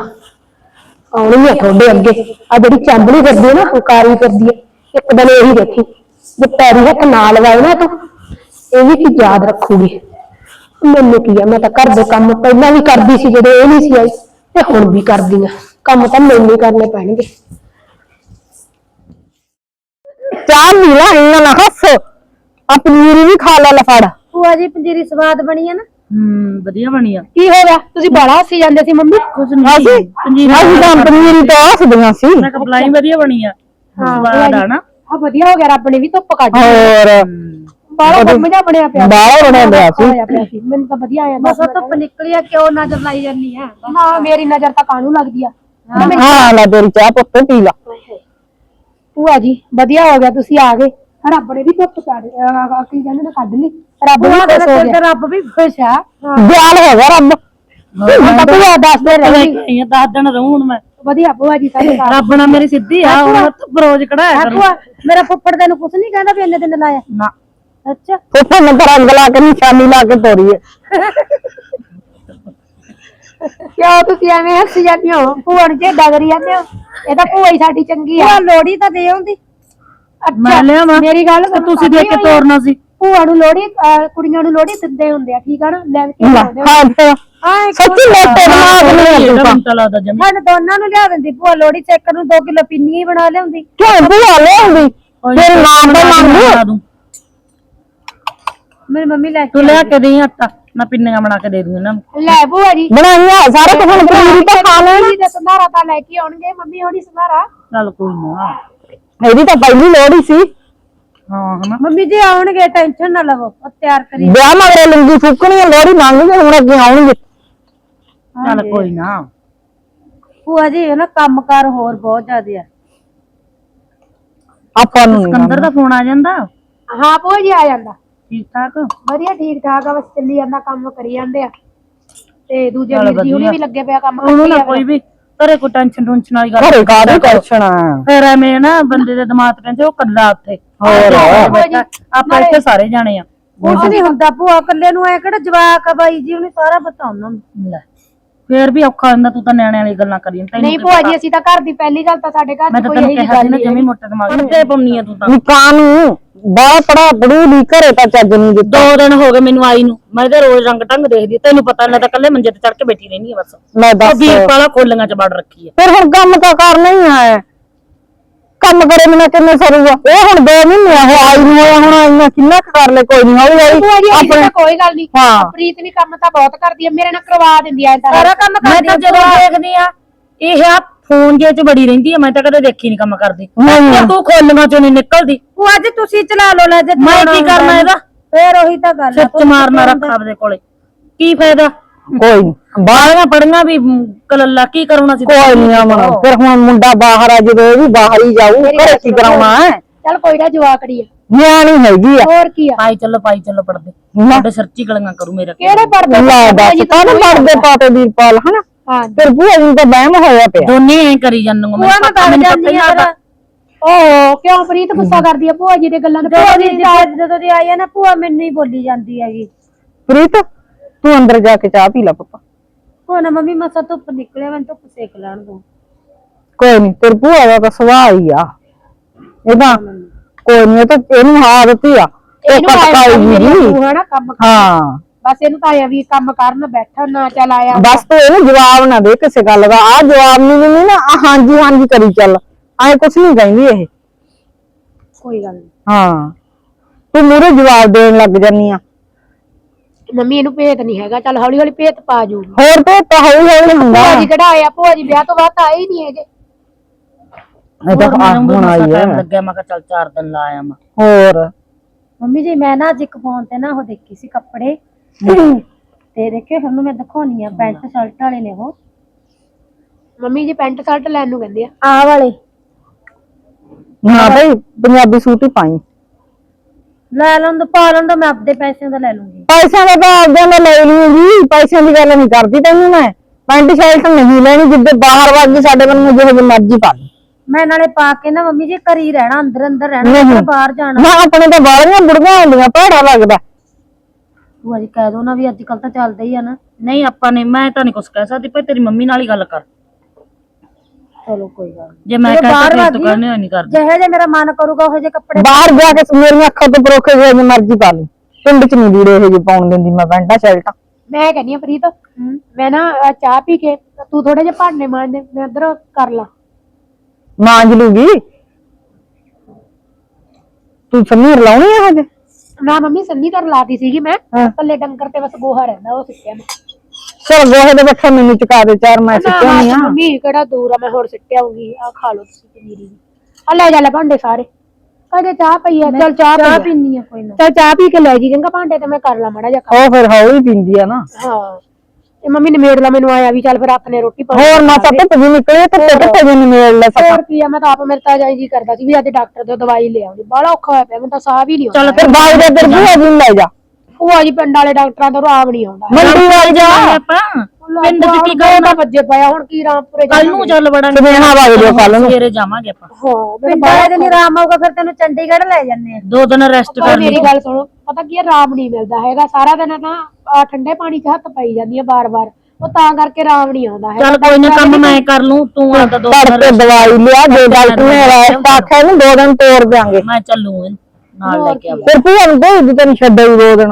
ਆਉਣੀ ਆ ਤੁਹਾਡੇ ਅੱਗੇ। ਆ ਜਿਹੜੀ ਚਾਂਦਨੀ ਕਰਦੀ ਹੈ ਨਾ, ਹੰਕਾਰੀ ਕਰਦੀ ਹੈ ਇੱਕ ਦਿਨ ਇਹੀ ਦੇਖੀ, ਜੇ ਪੈਰੀ ਹੱਥ ਨਾ ਲਵਾਏ ਨਾ ਤੂੰ, ਇਹ ਵੀ ਕੀ ਯਾਦ ਰੱਖੂਗੀ। ਮੈਨੂੰ ਕੀ ਆ, ਮੈਂ ਤਾਂ ਘਰ ਦੇ ਕੰਮ ਪਹਿਲਾਂ ਵੀ ਕਰਦੀ ਸੀ, ਜਦੋਂ ਇਹ ਨਹੀਂ ਸੀ ਆਈ, ਤੇ ਹੁਣ ਵੀ ਕਰਦੀ ਆ। ਕੰਮ ਤਾਂ ਮੈਨੂੰ ਹੀ ਕਰਨੇ ਪੈਣਗੇ। ਚਾਹ ਮੀਲਾ ਇਹਨਾਂ ਨਾ ਹੱਸ ਆ ਪਨੀਰ ਵੀ ਖਾ ਲੈ ਲਫੜ ਭੂਆ ਜੀ ਪੰਜੀਰੀ ਸਵਾਦ ਬਣੀ ਹੈ ਨਾ। ਹੂੰ ਵਧੀਆ ਬਣੀ ਆ। ਕੀ ਹੋ ਗਿਆ? ਤੁਸੀਂ ਬੜਾ ਹੱਸੀ ਜਾਂਦੇ ਸੀ ਮੰਮੀ। ਕੁਝ ਨਹੀਂ। ਪੰਜੀਰੀ ਅਸੀਂ ਤਾਂ ਪਨੀਰ ਤਾਂ ਹੱਸਦੀਆਂ ਸੀ। ਮੈਂ ਕਪਲਾਈ ਵਧੀਆ ਬਣੀ ਆ। ਸਵਾਦ ਆ ਨਾ। ਆ ਵਧੀਆ ਹੋ ਗਿਆ ਰੱਬ ਨੇ ਵੀ ਧੁੱਪ ਕੱਢ ਹੋਰ? ਬਾਹਲਾ ਮੰਮੀ ਦਾ ਬਣਿਆ ਪਿਆ। ਬਾਹਲਾ ਬਣਿਆ ਪਿਆ ਸੀ। ਹੋਇਆ ਪਿਆ ਸੀ। ਮੈਨੂੰ ਤਾਂ ਵਧੀਆ ਆਇਆ ਬਸ ਉਹ ਧੁੱਪ ਨਿਕਲੀ ਆ ਕਿਉਂ ਨਜ਼ਰ ਲਾਈ ਜਾਂਦੀ ਆ? ਨਾ ਮੇਰੀ ਨਜ਼ਰ ਤਾਂ ਕਾਹਨੂੰ ਲੱਗਦੀ ਆ? ਹਾਂ ਲੈ ਤੇਰੀ ਚਾਹ ਪੁੱਤ ਪੀ ਲਾ। ਭੂਆ ਜੀ ਵਧੀਆ ਹੋ ਗਿਆ ਤੁਸੀਂ ਆ ਗਏ। ਰੱਬ ਨੇ ਵੀ ਧੁੱਪ ਕੱਢ ਅਹ ਕੀ ਕਹਿੰਦੇ ਨੇ ਕੱਢ ਲਈ। ਰੱਬ ਵੀ ਖੁਸ਼ ਹੋ ਗਿਆ। ਰੱਬ ਵੀ ਖੁਸ਼ ਆ। ਦਿਆਲ ਹੋ ਗਿਆ ਰੱਬ। ਹੁਣ ਤਾਂ ਭੂਆ ਦੱਸਦੇ ਰਹੀ। ਇਹ 10 ਦਿਨ ਰਹੂੰ ਹੁਣ ਮੈਂ। ਵਧੀਆ ਭੂਆ ਜੀ ਸਾਰੇ ਘਰ। ਰੱਬ ਨਾਲ ਮੇਰੀ ਸਿੱਧੀ ਆ ਹੁਣ ਤੂੰ ਬਰੋਜ ਕਢਾਇਆ ਕਰੂ। ਭੂਆ ਮੇਰਾ ਫੁੱਫੜ ਤੈਨੂੰ ਕੁਛ ਨਹੀਂ ਕਹਿੰਦਾ ਵੀ ਇੰਨੇ ਦਿਨ ਲਾਇਆ। ਨਾ। ਅੱਛਾ। ਪੁੱਤ ਨੇ ਤਾਂ ਰੰਗ ਲਾ ਕੇ ਨਿਸ਼ਾਨੀ ਲਾ ਕੇ ਤੋਰੀ ਹੈ ਕਿਉਂ ਤੁਸੀਂ ਐਵੇਂ ਹੱਸੀ ਜਾਂਦੇ ਹੋ? ਭੂਆ ਨੂੰ ਝੇਡਾ ਕਰੀ ਜਾਂਦੇ ਹੋ ਇਹ ਤਾਂ ਭੂਆ ਹੀ ਸਾਡੀ ਚੰਗੀ ਆ। ਭੂਆ ਲੋੜੀ ਤਾਂ ਦੇ ਆਉਂਦੀ। ਮੈਂ ਮੇਰੀ ਗੱਲ ਸੁਣੋ, ਤੁਸੀਂ ਦੇਖ ਕੇ ਸਾਡੀ ਹੋਈ ਆ। ਤੋਰਨਾ ਸੀ। ਭੂਆ ਨੂੰ ਲੋੜੀ ਅਹ ਕੁੜੀਆਂ ਨੂੰ ਲੋੜੀ ਦਿੰਦੇ ਹੁੰਦੇ ਆ ਠੀਕ ਆ ਨਾ? ਲੈ ਕੇ ਆਉਂਦੇ ਆ। ਹਾਂ ਫਿਰ ਹਾਂ ਸੱਚੀ ਮੋਟੇ ਦਿਮਾਗ ਨਹੀਂ ਹੈ ਇਹਦਾ ਤੂੰ ਤਾਂ। ਲੱਗਦਾ ਜਮੀ। ਦੋਨਾਂ ਨੂੰ ਲਿਆ ਦਿੰਦੀ ਭੂਆ ਲੋੜੀ ਚ ਇੱਕ ਨੂੰ 2 ਕਿਲੋ ਪਿੰਨੀਆਂ ਹੀ ਬਣਾ ਲਿਆਉਂਦੀ। ਕਿਉਂ ਭੂਆ ਲਿਆਉਂਦੀ? ਫਿਰ ਨਾਮ ਤਾਂ ਦੂੰ। ਮੇਰੀ ਮੰਮੀ ਲੈ ਤੂੰ ਕੇ ਲਿਆ ਕੇ ਦੇਈ ਆਟਾ ਮੈਂ ਪਿੰਨੀਆਂ ਬਣਾ ਕੇ ਦੇ ਦੂੰ ਇਹਨਾਂ ਨੂੰ। ਲੈ ਭੂਆ ਜੀ। ਬਣਾਈਆਂ ਸਾਰੇ ਕੁਝ ਹੁਣ ਪਨੀਰੀ ਤਾਂ ਖਾ ਲੈਣਾ। ਜੀ ਦੇ ਸੰਧਾਰਾ ਤਾਂ ਲੈ ਕੇ ਆਉਣਗੇ ਮੰਮੀ ਹੋਣੀ ਸੰਧਾਰਾ। ਚੱਲ ਕੋਈ ਨਾ। ਇਹਦੀ ਤਾਂ ਪਹਿਲੀ ਲੋੜ ਹੀ ਸੀ। ਹਾਂ ਹਨਾ। ਮੰਮੀ ਜੀ ਆਉਣਗੇ ਟੈਨਸ਼ਨ ਨਾ ਲਵੋ ਉਹ ਤਿਆਰ ਕਰੀ ਵਿਆਹ ਮਗਰੇ ਲੰਗੀ ਫੁੱਕਣੀ ਲੋੜੀ ਗਈ ਹੁਣ ਅੱਗੇ ਆਉਣਗੇ। ਚੱਲ ਕੋਈ ਨਾ। ਭੂਆ ਜੀ ਇਹ ਨਾ ਕੰਮਕਾਰ ਹੋਰ ਬਹੁਤ ਜ਼ਿਆਦੇ ਆ। ਆਪਾਂ ਨੂੰ ਨੀ ਕੰਦਰ ਦਾ ਫੋਨ ਆ ਜਾਂਦਾ। ਹਾਂ ਭੂਆ ਜੀ ਆ ਜਾਂਦਾ। ਠੀਕ ਠਾਕ ਵਧੀਆ ਠੀਕ ਠਾਕ ਆ ਬਸ ਚੱਲੀ ਜਾਂਦਾ ਕੰਮ ਕਰੀ ਜਾਂਦੇ ਆ। ਤੇ ਦੂਜੇ ਚੱਲ ਵੀਰ ਜੀ ਹੁਣੀ ਵਧੀਆ। ਵੀ ਲੱਗੇ ਪਿਆ ਕੰਮ ਉਹਨੂੰ ਨਾ ਕੋਈ ਵੀ ਘਰੇ ਕੋਈ ਟੈਨਸ਼ਨ ਟੁਨਸ਼ਨ ਵਾਲੀ ਗੱਲ ਘਰੇ ਕਾਹਦੀ ਟੈਨਸ਼ਨ ਆ? ਫਿਰ ਐਵੇਂ ਨਾ ਬੰਦੇ ਦੇ ਦਿਮਾਗ ਤੇ ਕਹਿੰਦੇ ਉਹ ਕੱਲਾ ਉੱਥੇ। ਹੋਰ। ਆਪਾਂ ਇੱਥੇ ਸਾਰੇ ਜਾਣੇ ਆ। ਕੁਝ ਨਹੀਂ ਹੁੰਦਾ ਭੂਆ ਇਕੱਲੇ ਨੂੰ ਐ ਕਿਹੜਾ ਜਵਾਕ ਆ ਬਾਈ ਜੀ ਉਹਨੇ ਸਾਰਾ ਪਤਾ ਉਹਨਾਂ ਨੂੰ ਲੈ। ਫੇਰ ਵੀ ਔਖਾ ਹੁੰਦਾ ਤੂੰ ਤਾਂ ਨਿਆਣੇ ਵਾਲੀ ਗੱਲਾਂ ਕਰੀ ਜਾਂਦਾ ਨਹੀਂ ਭੂਆ ਜੀ ਅਸੀਂ ਤਾਂ ਘਰ ਦੀ ਪਹਿਲੀ ਗੱਲ ਤਾਂ ਸਾਡੇ ਘਰ ਮੈਂ ਚ ਤਾਂ ਕੋਈ ਤੈਨੂੰ ਇਹੀ ਕਿਹਾ ਗੱਲ ਨਾ ਨਹੀਂ ਜਮੀ ਮੋਟੇ ਦਿਮਾਗ ਤੇ ਪਾਉਣੀ ਆ ਤੂੰ। ਤਾਂ ਨਿਕਾਂ ਨੂੰ ਬਾਹਰ ਪੜਾ ਪੜੂ ਨਹੀਂ ਘਰੇ ਤਾਂ ਚੱਜ ਨਹੀਂ ਦਿੱਤਾ। ਦੋ ਦਿਨ ਹੋ ਗਏ ਮੈਨੂੰ ਆਈ ਨੂੰ। ਮੈਂ ਤਾਂ ਰੋਜ਼ ਰੰਗ ਢੰਗ ਦੇਖਦੀ ਆ। ਤੈਨੂੰ ਪਤਾ ਨਾ ਤਾਂ ਕੱਲੇ ਮੰਜੇ ਤੇ ਚੜ ਕੇ ਬੈਠੀ ਰਹਿੰਦੀ ਆ ਬਸ। ਮੈਂ ਉਹ ਦੱਸ। ਵੀਰ ਵਾਲਾ ਖੋਲੀਆਂ ਚ ਵੜ ਰੱਖੀ ਆ। ਫਿਰ ਹੁਣ ਕੰਮ ਤਾਂ ਕਰਨਾ ਹੀ ਹੈ ਕੰਮ ਕਰੇ ਬਿਨਾ ਕਿੰਨੇ ਸਰੂਗਾ ਇਹ ਹੁਣ ਦੋ ਮਹੀਨੇ ਆ ਉਹ ਆਈ ਨੂੰ ਹੋਇਆ ਹੁਣ ਆਈਆਂ ਕਿੰਨਾ ਕੁ ਕਰ ਲੈ ਕੋਈ ਨਹੀਂ ਹੌਲੀ ਤਾਂ ਕੋਈ ਗੱਲ ਨਹੀਂ ਹਾਂ। ਪ੍ਰੀਤ ਵੀ ਕੰਮ ਤਾਂ ਬਹੁਤ ਕਰਦੀ ਹੈ ਮੇਰੇ ਨਾਲ ਕਰਵਾ ਦਿੰਦੀ ਆ ਏਦਾਂ ਸਾਰਾ ਕੰਮ ਮੈਂ ਕਰਦੀ ਤਾਂ ਆ ਜਦੋਂ ਦੇਖਦੀ ਆ ਇਹ ਆ ਫੋਨ ਜੇ ਚ ਬੜੀ ਰਹਿੰਦੀ ਆ ਮੈਂ ਤਾਂ ਕਦੇ ਦੇਖੀ ਨਹੀਂ ਕੰਮ ਕਰਦੀ। ਨਹੀਂ। ਤੇ ਤੂੰ ਖੋਲੀਆਂ ਚੋਂ ਨਹੀਂ ਨਿਕਲਦੀ। ਭੂਆ ਜੀ ਤੁਸੀਂ ਚਲਾ ਲਓ ਲੈ ਜੇ ਮੈਂ ਕੀ ਕਰਨਾ ਇਹਦਾ? ਫੇਰ ਉਹੀ ਤਾਂ ਗੱਲ ਆ ਸਿਰ ਚ ਮਾਰਨਾ ਰੱਖ ਆਪਦੇ ਕੋਲੇ। ਕੀ ਫਾਇਦਾ? ਕੋਈ ਨੀ। ਬਾਹਲੀਆਂ ਪੜੀਆਂ ਵੀ ਮ, ਕਲੱਲਾ ਕੀ ਕਰਾਉਣਾ ਸੀ ਕੋਈ ਨਹੀਂ ਆਮਣਾ ਫਿਰ ਹੁਣ ਮੁੰਡਾ ਬਾਹਰ ਆ ਜਦੋਂ ਇਹ ਵੀ ਬਾਹਰ ਹੀ ਜਾਊ ਘਰੇ ਕੀ ਕਰਾਉਣਾ ਹੈ? ਚੱਲ ਕੋਈ ਨਾ ਜਵਾਕੜੀ ਆ। ਨਿਆਣੀ ਹੈਗੀ ਆ। ਹੋਰ ਕੀ ਆ? ਪਾਈ ਚੱਲੋ ਪਾਈ ਚੱਲੋ ਪੜਦੇ ਤੁਹਾਡੇ ਸਰਚੀ ਗਲੀਆਂ ਕਰੂ ਮੇਰਾ। ਕਿਹੜੇ ਪੜਦੇ ਲੈ ਦੱਸ ਕਾਹਨੂੰ ਪੜਦੇ ਪਾਤੇ ਵੀਰਪਾਲ ਹਨਾ? ਹਾਂ ਫਿਰ ਭੂਆ ਜੀ ਨੂੰ ਤਾਂ ਵਹਿਮ ਹੋਇਆ ਪਿਆ। ਦੋਨੇ ਐ ਕਰੀ ਜਾਂਦੇ ਮੈਨੂੰ ਭੂਆ ਮੈਨੂੰ ਪਤਾ ਹੀ ਲੱਗਦਾ ਓ ਕਿਉਂ ਪ੍ਰੀਤ ਗੁੱਸਾ ਕਰਦੀ ਆ? ਭੂਆ ਜੀ ਦੇ ਗੱਲਾਂ ਤੇ ਭੂਆ ਜੀ ਜਦੋਂ ਦੀ ਆਈ ਆ ਨਾ ਭੂਆ ਮੈਨੂੰ ਹੀ ਬੋਲੀ ਜਾਂਦੀ ਹੈਗੀ। ਪ੍ਰੀਤ ਤੂੰ ਅੰਦਰ ਜਾ ਕੇ ਚਾਹ ਪੀ ਲੈ ਪਪਾ। ਹੋ ਨਾ ਮੰਮੀ ਮਸਾ ਧੁੱਪ ਨਿਕਲੇ ਮੈਨੂੰ ਧੁੱਪ ਸੇਕ ਲੈਣ ਦੋ ਕੋਈ ਨਹੀਂ ਤੇਰੇ ਭੂਆ ਦਾ ਤਾਂ ਸੁਭਾਅ ਹੀ ਆ। ਇਹਦਾ ਕੋਈ ਨਹੀਂ ਤਾਂ ਇਹਨੂੰ ਆਦਤ ਹੀ ਆ। ਇਹ ਇਹਨੂੰ ਆਇਆ ਪਟਕਾਈ ਵੀ ਜੀ ਕੰਮ ਹਾਂ। ਬਸ ਇਹਨੂੰ ਤਾਂ ਆਇਆ ਵੀ ਕੰਮ ਕਰਨ ਬੈਠਣ ਨਾ ਚੱਲ ਆਇਆ ਬਸ ਤੂੰ ਇਹਨੂੰ ਜਵਾਬ ਨਾ ਦੇ ਕਿਸੇ ਗੱਲ ਦਾ। ਆ ਜਵਾਬ ਨਹੀਂ ਦਿੰਦੀ ਨਾ ਆਹ ਹਾਂਜੀ ਹਾਂਜੀ ਕਰੀ ਚੱਲ। ਐ ਕੁਛ ਨਹੀਂ ਕਹਿੰਦੀ ਇਹ। ਕੋਈ ਗੱਲ ਨਹੀਂ ਹਾਂ। ਤੂੰ ਮੂਰੇ ਜਵਾਬ ਦੇਣ ਲੱਗ ਜਾਨੀ ਆ। ਮੰਮੀ ਇਹਨੂੰ ਭੇਤ ਨਹੀਂ ਹੈਗਾ ਚੱਲ ਹੌਲੀ ਹੌਲੀ ਭੇਤ ਪਾ ਜੂਗੀ। ਹੋਰ ਤੇ ਤਾਂ ਹੌਲੀ ਹੌਲੀ ਹੁੰਦਾ ਭੂਆ ਜੀ ਕਿਹੜਾ ਆਇਆ ਭੂਆ ਜੀ ਵਿਆਹ ਤੋਂ ਬਾਅਦ ਤਾਂ ਆਏ ਹੀ ਨਹੀਂ ਹੈਗੇ। ਇਹ ਤਾਂ ਆ ਹੁਣ ਆਈ ਹੈ। ਲੱਗਿਆ ਮੈਂ ਕਿਹਾ ਚੱਲ ਚਾਰ ਦਿਨ ਲਾ ਆਇਆ ਮੈਂ ਹੋਰ? ਮੰਮੀ ਜੀ ਮੈਂ ਨਾ ਅੱਜ ਇੱਕ ਫੋਨ ਤੇ ਨਾ ਉਹ ਦੇਖੀ ਸੀ ਕੱਪੜੇ। ਤੇ ਦੇਖਿਓ ਤੁਹਾਨੂੰ ਮੈਂ ਦਿਖਾਉਣੀ ਆ ਪੈਂਟ ਸ਼ਰਟ ਵਾਲੇ ਨੇ ਉਹ। ਮੰਮੀ ਜੀ ਪੈਂਟ ਸ਼ਰਟ ਲੈਣ ਨੂੰ ਕਹਿੰਦੇ ਆ। ਆ ਵਾਲੇ। ਨਾ ਭਾਈ ਪੰਜਾਬੀ ਸੂਟ ਹੀ ਪਾਈ। ਲੈ ਲਵਾਂ ਤਾਂ ਪਾ ਲਵਾਂ ਤਾਂ ਮੈਂ ਆਪਦੇ ਪੈਸਿਆਂ ਦਾ ਲੈ ਲੂੰਗੀ। ਪੈਸਿਆਂ ਦਾ ਤਾਂ ਆਪਦਿਆਂ ਦਾ ਲੈ ਲੂੰਗੀ ਪੈਸਿਆਂ ਦੀ ਗੱਲ ਨਹੀਂ ਕਰਦੀ ਤੈਨੂੰ ਮੈਂ। ਪੈਂਟ ਸ਼ਰਟ ਨਹੀਂ ਲੈਣੀ ਜਿੱਦੇ ਬਾਹਰ ਵਾਗੀ ਸਾਡੇ ਵੱਲੋਂ ਜਿਹੋ ਜਿਹੀ ਮਰਜ਼ੀ ਪਾ ਲਈ। ਮੈਂ ਨਾਲੇ ਪਾ ਕੇ ਨਾ ਮੰਮੀ ਜੀ ਘਰ ਹੀ ਰਹਿਣਾ ਅੰਦਰ ਅੰਦਰ ਰਹਿਣਾ ਨਹੀਂ। ਮੈਂ ਬਾਹਰ ਜਾਣਾ। ਨਾ ਆਪਣੇ ਤਾਂ ਬਾਹਲੀਆਂ ਬੁੜੀਆਂ ਹੁੰਦੀਆਂ ਭੈੜਾ ਲੱਗਦਾ। ਭੂਆ ਜੀ ਕਹਿ ਦੋ ਨਾ ਵੀ ਅੱਜ ਕੱਲ ਤਾਂ ਚੱਲਦਾ ਹੀ ਆ ਨਾ। ਨਹੀਂ ਆਪਾਂ ਨੇ ਮੈਂ ਤਾਂ ਨਹੀਂ ਕੁਛ ਕਹਿ ਸਕਦੀ ਭਾਈ ਤੇਰੀ ਮੰਮੀ ਨਾਲ ਹੀ ਗੱਲ ਕਰ। ਚਲੋ ਕੋਈ ਗੱਲ ਨੀ। ਜੇ ਮੈਂ ਜਦੋਂ ਬਾਹਰ ਕਹਤਾ ਤੂੰ ਵਾਗੀ- ਕਰਨੇ ਨਹੀਂ ਕਰਦੀ। ਜਿਹੇ ਜੇ ਮੇਰਾ ਮਨ ਕਰੂਗਾ ਉਹ ਜੇ ਕੱਪੜੇ ਬਾਹਰ ਜਾ ਕੇ ਮੇਰੀਆਂ ਅੱਖਾਂ ਤੋਂ ਪਰੋਖੇ ਜਿਹੇ ਜਿਹੀ ਮਰਜ਼ੀ ਪਾ ਲਈ। ਪਿੰਡ ਚ ਨਹੀਂ ਵੀੜੇ ਇਹ ਜਿਹੇ ਪਾਉਣ ਦਿੰਦੀ ਮੈਂ ਪੈਂਟਾਂ ਸ਼ਰਟਾਂ। ਮੈਂ ਕਹਿੰਦੀ ਆ ਪ੍ਰੀਤ ਮੈਂ ਨਾ ਅਹ ਚਾਹ ਪੀ ਕੇ ਤੂੰ ਥੋੜੇ ਜਿਹਾ ਭਾਂਡੇ ਮਾਂਜਦੇ ਮੈਂ ਇੱਧਰ ਕਰ ਲਾ। ਮਾਂਜ ਲੂਗੀ? ਤੂੰ ਸਮੀਰ ਲਾਉਣੀ ਆ ਹਜੇ? ਨਾ ਮੰਮੀ ਸੰਨੀ ਤਾਂ ਲਾਤੀ ਸੀਗੀ ਮੈਂ। ਹਾਂ। ਥੱਲੇ ਡੰਗਰ ਤੇ ਬਸ ਗੋਹਾ ਰਹਿੰਦਾ ਉਹ ਸਿੱਟਿਆ ਮੈਂ। ਚਲ ਗੋਹੇ ਦੇ ਬੱਠੇ ਮੈਨੂੰ ਚੁਕਾ ਦੇ ਚਾਰ ਮੈਂ ਨਾ ਸਿੱਟਿਆ ਨਹੀਂ ਆ। ਮੰਮੀ ਕਿਹੜਾ ਦੂਰ ਆ ਮੈਂ ਹੋਰ ਸਿੱਟਿਆਉਂਗੀ ਆ ਖਾ ਲਓ ਤੁਸੀਂ ਪਨੀਰੀ ਆ ਲੈ ਜਾ ਲੈ ਭਾਂਡੇ ਸਾਰੇ। ਕਦੇ ਚਾਹ ਪਈ ਆ ਚਲ ਚਾਹ ਚਾਹ ਪੀਣੀ ਆ ਕੋਈ ਨਾ। ਚਲ ਚਾਹ ਪੀ ਕੇ ਲੈ ਜੀ ਚੰਗਾ ਭਾਂਡੇ ਤੇ ਮੈਂ ਕਰ ਲਾ ਮੜਾ ਜਾ ਉਹ ਫਿਰ ਹੌਲੀ ਪੀਂਦੀ ਆ ਨਾ। ਹਾਂ। ਤੇ ਮੰਮੀ ਨੇ ਮੇੜ ਲਾ ਮੈਨੂੰ ਆਇਆ ਵੀ ਚੱਲ ਫਿਰ ਆਪਣੇ ਰੋਟੀ ਪਾ ਹੋਰ ਮਾਤਾ ਧੁੱਪ ਜੀ ਨਿਕਲੇ ਧੁੱਪੇ ਧੁੱਪੇ ਜੀ ਨਿਮੇੜ ਲੈ ਸਕਾਂ ਹੋਰ ਕੀ ਆ ਮੈਂ ਤਾਂ ਆਪ ਮੇਰੇ ਤਾਂ ਜਾਈ ਜੀ ਕਰਦਾ ਸੀ ਵੀ ਅੱਜ ਡਾਕਟਰ ਤੋਂ ਦਵਾਈ ਲੈ ਆਉਂਦੀ। ਬੜਾ ਔਖਾ ਹੋਇਆ ਪਿਆ ਮੈਨੂੰ ਤਾਂ ਸਾਹ ਵੀ ਨਹੀਂ ਆਉਂਦਾ। ਫਿਰ ਬਾਈ ਦੇ ਦਰ ਭੂਆ ਜੀ ਨੂੰ ਲੈ ਜਾ। ਭੂਆ ਜੀ ਪਿੰਡ ਵਾਲੇ ਡਾਕਟਰਾਂ ਤੋਂ ਆਪ ਨਹੀਂ ਆਉਂਦਾ। ਮੰਡੀ ਵੱਲ ਜਾ। ਆਪਾਂ। ਪਿੰਡ ਚ ਕੀ ਕਰਨਾ? ਵੱਜੇ ਪਿਆ ਹੁਣ ਕੀ ਰਾਮਪੁਰੇ ਕੱਲ ਨੂੰ ਚੱਲ ਵੜਾਂਗੇ। ਸੁਨੇਹਾ ਵਗ ਜਾਓ ਕੱਲ ਨੂੰ। ਸਵੇਰੇ ਜਾਵਾਂਗੇ ਆਪਾਂ। ਹਾਂ ਮੇਰੇ ਬਾਹਰ ਦੇ ਨਹੀਂ ਆਰਾਮ ਆਊਗਾ ਫਿਰ ਤੈਨੂੰ ਚੰਡੀਗੜ੍ਹ ਲੈ ਜਾਂਦੇ ਆ। ਦੋ ਦਿਨ ਰੈਸਟ ਕਰ ਮੇਰੀ ਗੱਲ ਸੁਣੋ ਪਤਾ ਕੀ ਹੈ ਆਰਾਮ ਨਹੀਂ ਮਿਲਦਾ ਹੈਗਾ। ਸਾਰਾ ਦਿਨ ਤਾਂ ਠੰਡੇ ਪਾਣੀ 'ਚ ਹੱਥ ਪਾਈ ਜਾਂਦੀ ਹੈ ਬਾਰ-ਬਾਰ ਉਹ ਤਾਂ ਕਰਕੇ ਆਰਾਮ ਨਹੀਂ ਆਉਂਦਾ ਹੈਗਾ। ਚੱਲ ਕੋਈ ਨਾ ਕੰਮ ਮੈਂ ਕਰ ਲੂੰ ਤੂੰ ਆਦਾ ਦੋ ਦਿਨ ਦਵਾਈ ਲਿਆ ਦੇ ਡਾਕਟਰ ਨੇ ਰੈਸਟ ਆਖਿਆ ਨੂੰ ਦੋ ਦਿਨ ਤੋੜ ਦਿਆਂਗੇ। ਮੈਂ ਚੱਲੂ ਨਾਲ ਲੈ ਕੇ ਆਵਾਂ। ਫਿਰ ਭੂਆ ਨੂੰ ਕੋਈ ਤੈਨੂੰ ਛੱਡਿਆ ਹੀ ਦੋ ਦਿਨ।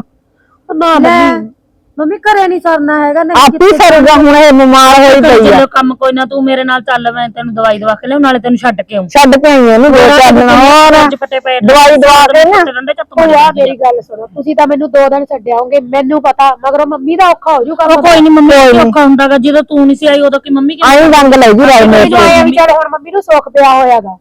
ਨਾ ਮੰਮੀ ਮੰਮੀ ਘਰੇ ਨਹੀਂ ਸਰਨਾ ਹੈਗਾ ਨਹੀਂ ਆਪੀ ਸਰਗਾ ਹੁਣ ਇਹ ਬਿਮਾਰ ਹੋਈ ਪਈ ਆ। ਚਲੋ ਕੰਮ ਕੋਈ ਨਾ ਤੂੰ ਮੇਰੇ ਨਾਲ ਚੱਲ ਮੈਂ ਤੈਨੂੰ ਦਵਾਈ ਦਵਾ ਕੇ ਲਿਆਉਂ ਨਾਲੇ ਤੈਨੂੰ ਛੱਡ ਕੇ ਆਉਂ ਛੱਡ ਕੇ ਆਈ ਇਹਨੂੰ ਦੋ ਚਾਰ ਦਿਨ ਹੋਰ ਫਟੇ ਪਏ ਦਵਾਈ ਦਵਾ ਕੇ ਨਾ। ਡੰਡੇ ਭੂਆ ਮੇਰੀ ਗੱਲ ਸੁਣੋ ਤੁਸੀਂ ਤਾਂ ਮੈਨੂੰ ਦੋ ਦਿਨ ਛੱਡਿਆਓਗੇ ਮੈਨੂੰ ਪਤਾ ਮਗਰੋਂ ਮੰਮੀ ਦਾ ਔਖਾ ਹੋ ਜੂ ਕੰਮ ਕੋਈ ਨਹੀਂ ਮੰਮੀ ਨੂੰ ਔਖਾ ਹੁੰਦਾਗਾ ਜਦੋਂ ਤੂੰ ਨਹੀਂ ਸੀ ਆਈ ਉਦੋਂ ਕੀ ਮੰਮੀ ਕਿ ਆਈ ਰੰਗ ਲੈ ਜੀ ਰਾਈ ਮੇਰੇ ਮੈਨੂੰ ਆਇਆ ਵੀ ਚੱਲ ਹੁਣ ਮੰਮੀ ਨੂੰ ਸੁੱਖ ਪਿਆ ਹੋਇਆਗਾ।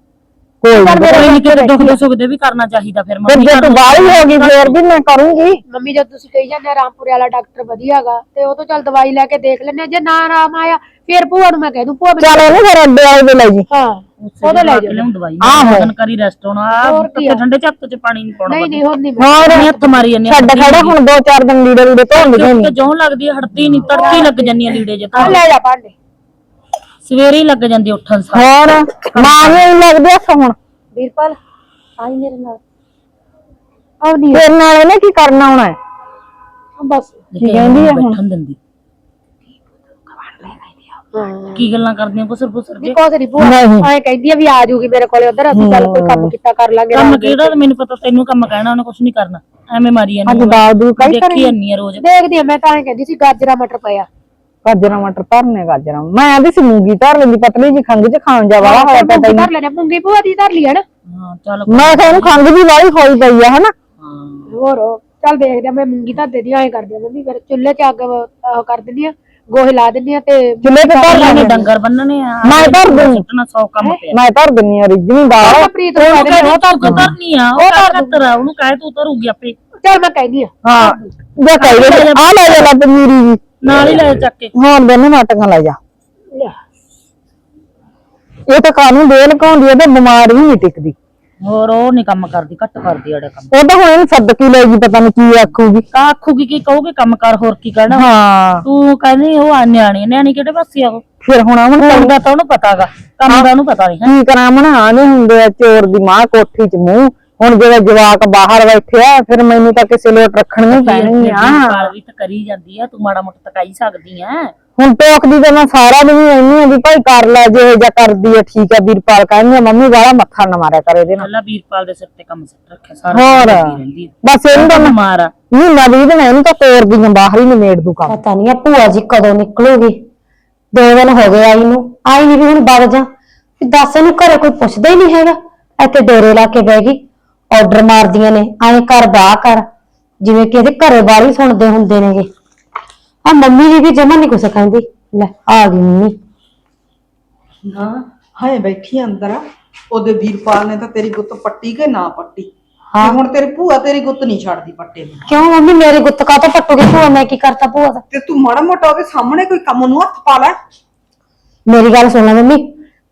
ਕੋਈ ਨੀ। ਕੋਈ ਨਹੀਂ ਕਿਤੇ ਦੁੱਖ ਦੇ ਸੁੱਖ ਦੇ ਵੀ ਕਰਨਾ ਚਾਹੀਦਾ ਫਿਰ ਫਿਰ ਮੰਮੀ ਜੇ ਤੂੰ ਬਾਹਰ ਹੋ ਗਈ ਫੇਰ ਵੀ ਮੈਂ ਕਰੂੰਗੀ। ਮੰਮੀ ਜਦ ਤੁਸੀਂ ਕਹੀ ਜਾਂਦੇ ਆ ਰਾਮਪੁਰੇ ਵਾਲਾ ਡਾਕਟਰ ਵਧੀਆਗਾ ਤੇ ਉਹ ਤੋਂ ਚੱਲ ਦਵਾਈ ਲੈ ਕੇ ਦੇਖ ਲੈਣੇ ਜੇ ਨਾ ਆਰਾਮ ਆਇਆ ਫਿਰ ਭੂਆ ਨੂੰ ਮੈਂ ਕਹਿ ਦੂੰ ਭੂਆ ਮੈਨੂੰ- ਚੱਲ ਇਹਨੂੰ ਫਿਰ ਅੱਡੇ ਆਏ ਦੇ ਲੈ ਜੀ। ਹਾਂ ਉਹਦੇ ਲੈ ਕੇ ਲਿਆਉਂ ਦਵਾਈ? ਆਹੋ। ਦਿਨ ਕਰੀ ਰੈਸਟ ਹੋਣਾ। ਹੋਰ ਕੀ ਆ? ਠੰਡੇ ਚੱਤ ਚ ਪਾਣੀ ਨਹੀਂ ਪਾਉਣਾ ਨਹੀਂ ਨਹੀਂ ਹੁਣ ਨਹੀਂ ਮੈਂ। ਹੋਰ ਮੈਂ ਹੱਥ ਮਾਰੀ ਜਾਂਦੀ ਛੱਡ ਖੜਾ ਹੁਣ ਦੋ ਚਾਰ ਦਿਨ ਲੀੜੇ ਲੀੜੇ ਧੋਂਦੇ ਕਿ ਜੋਂ ਲੱਗਦੀ ਹੈ ਹੜਦੀ ਨਹੀਂ ਤੜਕੀ ਲੱਗ ਜਾਂਦੀ ਲੀੜੇ ਜੇ ਆ ਤਾਂ। ਲੈ ਜਾ ਭਾਂਡੇ। ਸਵੇਰੇ ਹੀ ਲੱਗ ਜਾਂਦੀ ਉੱਠਣ ਸਾਰ। ਹੋਰ ਮਾਂ ਨੂੰ ਹੀ ਲੱਗਦੀ ਆ ਹੁਣ ਵੀਰਪਾਲ ਆਈ ਮੇਰੇ ਨਾਲ। ਆਉ ਨਹੀਂ ਫਿਰ ਨਾਲ ਇਹਨੇ ਕੀ ਕਰਨਾ ਹੋਣਾ ਹੈ? ਬਸ। ਕੀ ਕਹਿੰਦੀ ਆ ਹੁਣ? ਬੈਠਣ ਦਿੰਦੀ। ਹਾਂ ਕੀ ਗੱਲਾਂ ਕਰਦੀਆਂ ਪੁਸਰ ਵੀ ਕੇ ਕੋਸ ਨਹੀਂ ਭੂਆ? ਨਹੀਂ। ਐ ਕਹਿੰਦੀ ਆ ਵੀ ਆ ਜੂਗੀ ਮੇਰੇ ਕੋਲੇ ਉਧਰ ਅਸੀਂ ਚੱਲ ਕੋਈ ਕੰਮ ਕੀਤਾ ਕਰ ਲਾਂਗੇ ਕੰਮ ਕਿਹੜਾ ਤੇ ਮੈਨੂੰ ਪਤਾ ਤੈਨੂੰ ਕੰਮ ਕਹਿਣਾ ਉਹਨੇ ਕੁਝ ਨਹੀਂ ਕਰਨਾ। ਐਵੇਂ ਮਾਰੀ ਅੱਜ ਜਾਂਦੀ ਦਾਲ ਦੂ ਕਈ ਦੇਖੀ ਜਾਂਦੀ ਆ ਰੋਜ਼। ਦੇਖਦੀ ਆ ਮੈਂ ਤਾਂ ਐ ਕਹਿੰਦੀ ਸੀ ਗਾਜਰਾ ਮਟਰ ਪਿਆ ਗਾਜਰਾਂ ਮਟਰ ਭਰਨੇ ਗਾਜਰਾਂ। ਮੈਂ ਆਂਦੀ ਸੀ ਮੂੰਗੀ ਧਰ ਲੈਂਦੀ ਪਤਲੀ ਜੀ ਖੰਗ ਚ ਖਾਣ ਜਾ ਵਾਲਾ ਹੋਇਆ ਪਿਆ ਮੂੰਗੀ ਧਰ ਲੈਣੇ ਮੂੰਗੀ ਭੂਆ ਦੀ ਧਰ ਲਈ ਹੈ ਨਾ। ਹਾਂ ਚੱਲ ਮੈਂ ਕਿਹਾ ਇਹਨੂੰ ਖੰਗ ਵੀ ਵਾਲੀ ਹੋਈ ਪਈ ਆ ਹਨਾ? ਹਾਂ। ਹੋਰ ਚੱਲ ਦੇਖਦੇ ਆ ਮੈਂ ਮੂੰਗੀ ਧਰ ਦੇਦੀ ਐ ਕਰਦੀ ਆ ਮੰਮੀ ਫਿਰ ਚੁੱਲ੍ਹੇ 'ਚ ਅੱਗ ਉਹ ਕਰ ਦਿੰਦੀ ਆ ਗੋਹੇ ਲਾ ਦਿੰਦੀ ਆ ਤੇ ਚੁੱਲ੍ਹੇ ਤੇ ਧਰ ਇਹਨੇ ਲੈਣੇ ਡੰਗਰ ਬੰਨਣੇ ਆ ਮੈਂ ਧਰ ਦੂੰ। ਸੁੱਟਣਾ ਸੌ ਕੰਮ ਪਿਆ। ਮੈਂ ਧਰ ਦਿੰਨੀ ਆ ਰਿਜਣੀ ਦਾਲ ਪ੍ਰੀਤ ਨੂੰ ਉਹ ਕਹਿ ਦਿੰਦੀ ਉਹ ਤਾਂ ਧਰਨੀ ਆ ਉਹ ਤਾਂ ਧਰ ਉਹਨੂੰ ਕਹਿ ਤੂੰ ਧਰੂਗੀ ਆਪੇ। ਚੱਲ ਮੈਂ ਕਹਿੰਦੀ ਆ ਹਾਂ। ਜੇ ਕਹੀ ਦੇ ਆ ਲੈ ਜਾ ਲੈ ਪਨੀਰੀ ਜੀ ਨਾਲ ਹੀ ਲੈ ਚੱਕ ਕੇ। ਹੁਣ ਦੋਨੇ ਨਾਟਕਾਂ ਲੈ ਜਾ। ਇਹ ਤਾਂ ਕਾਨੂੰ ਦੇ ਲਕਾਉਂਦੀ ਹੈ ਤੇ ਬਿਮਾਰ ਹੀ ਨਹੀਂ ਟਿਕਦੀ। ਹੋਰ ਉਹ ਨਹੀਂ ਕੰਮ ਕਰਦੀ ਘੱਟ ਕਰਦੀ ਆੜਾ ਕੰਮ। ਉਹ ਤਾਂ ਹੁਣ ਇਹਨੂੰ ਸੱਦ ਕੀ ਲੈਗੀ ਪਤਾ ਨਹੀਂ ਕੀ ਆਖੂਗੀ। ਕਾ ਆਖੂਗੀ ਕੀ ਕਹੂਗੀ ਕੰਮ ਕਰ ਹੋਰ ਕੀ ਕਹਿਣਾ ਹਾਂ। ਤੂੰ ਕਹਿੰਦੀ ਉਹ ਆ ਨਿਆਣੀ ਨਿਆਣੀ ਕਿਹੜੇ ਪਾਸੇ ਆ ਉਹ? ਫਿਰ ਹੁਣ ਅਮਨ ਕੰਮ ਦਾ ਤਾਂ ਉਹਨੂੰ ਪਤਾਗਾ ਕੰਮ ਦਾ ਉਹਨੂੰ ਪਤਾ ਨਹੀਂ ਕੀ ਕਰਾਂ ਆਨੇ ਹੁੰਦੇ ਆ ਚੋਰ ਦੀ ਮਾਂ ਕੋਠੀ ਚ ਮੂੰਹ। ਹੁਣ ਜਿਹੜਾ ਜਵਾਕ ਬਾਹਰ ਬੈਠਿਆ ਫਿਰ ਮੈਨੂੰ ਤਾਂ ਕਿਸੇ ਲੋਟ ਰੱਖਣੀਆਂ ਹੀ ਪੈਣਗੀਆਂ ਕਾਲ ਵੀ ਤਾਂ ਕਰੀ ਜਾਂਦੀ ਆ ਤੂੰ ਮਾੜਾ ਮੋਟਾ ਤਕਾਈ ਸਕਦੀ ਆ। ਹੁਣ ਟੋਕਦੀ ਤਾਂ ਮੈਂ ਸਾਰਾ ਦਿਨ ਹੀ ਐਨੀ ਆ ਵੀ ਭਾਈ ਕਰ ਲੈ ਜਿਹੋ ਜਿਹਾ ਕਰਦੀ ਆ ਠੀਕ ਆ ਵੀਰਪਾਲ ਕਹਿੰਦੀ ਆ ਮੰਮੀ ਵਾਲਾ ਮੱਥਾ ਨਾ ਮਾਰਿਆ ਕਰ ਇਹਦੇ ਨਾਲ। ਵੀਰਪਾਲ ਦੇ ਸਿਰ ਤੇ ਕੰਮ ਸਿੱਟ ਰੱਖਿਆ ਸਾਰਾ ਹੋਰ। ਬਸ ਇਹਨੂੰ ਤਾਂ ਆ। ਮੈਂ ਮਾਰ ਆ। ਮਹੀਨਾ ਵੀ ਦਿਨ ਇਹਨੂੰ ਤਾਂ ਤੋਰਦੀ ਆ ਬਾਹਰ ਹੀ ਨਿਮੇੜ ਦੂ ਕੰਮ। ਪਤਾ ਨਹੀਂ ਆ ਭੂਆ ਜੀ ਕਦੋਂ ਨਿਕਲੂਗੀ। ਦੋ ਦਿਨ ਹੋ ਗਏ ਆਈ ਨੂੰ ਆਈ ਨਹੀਂ ਵੀ ਹੁਣ ਵਗ ਜਾ। ਦੱਸ ਇਹਨੂੰ ਘਰੇ ਕੋਈ ਪੁੱਛਦਾ ਹੀ ਨਹੀਂ ਹੈਗਾ ਇੱਥੇ ਡੋਰੇ ਲਾ ਕੇ ਬਹਿ ਗਈ। ਆਰਡਰ ਮਾਰਦੀਆਂ ਨੇ ਐਂ ਕਰ ਬਾਹ ਕਰ ਜਿਵੇਂ ਕਿ ਇਹਦੇ ਘਰੇ ਬਾਹਰ ਹੀ ਸੁਣਦੇ ਹੁੰਦੇ ਨੇਗੇ। ਆ ਮੰਮੀ ਜੀ ਵੀ ਜਮਾ ਨਹੀਂ ਕੁਛ ਕਹਿੰਦੀ। ਲੈ ਆ ਗਈ ਮੰਮੀ। ਨਾ ਹਾਏ ਬੈਠੀ ਆ ਅੰਦਰ ਉਹਦੇ ਵੀਰਪਾਲ ਨੇ ਤਾਂ ਤੇਰੀ ਗੁੱਤ ਪੱਟੀ ਕਿ ਨਾ ਪੱਟੀ? ਹਾਂ। ਹੁਣ ਤੇਰੀ ਭੂਆ ਤੇਰੀ ਗੁੱਤ ਨਹੀਂ ਛੱਡਦੀ ਪੱਟੇ ਨੂੰ। ਕਿਉਂ ਮੰਮੀ ਮੇਰੀ ਗੁੱਤ ਕਾ ਤੋਂ ਪੱਟੂਗੀ? ਭੂਆ ਮੈਂ ਕੀ ਕਰਤਾ ਭੂਆ ਦਾ? ਤੇ ਤੂੰ ਮਾੜਾ ਮੋਟਾ ਉਹਦੇ ਸਾਹਮਣੇ ਕੋਈ ਕੰਮ ਨੂੰ ਹੱਥ ਪਾ ਲੈ। ਮੇਰੀ ਗੱਲ ਸੁਣ ਲੈ ਮੰਮੀ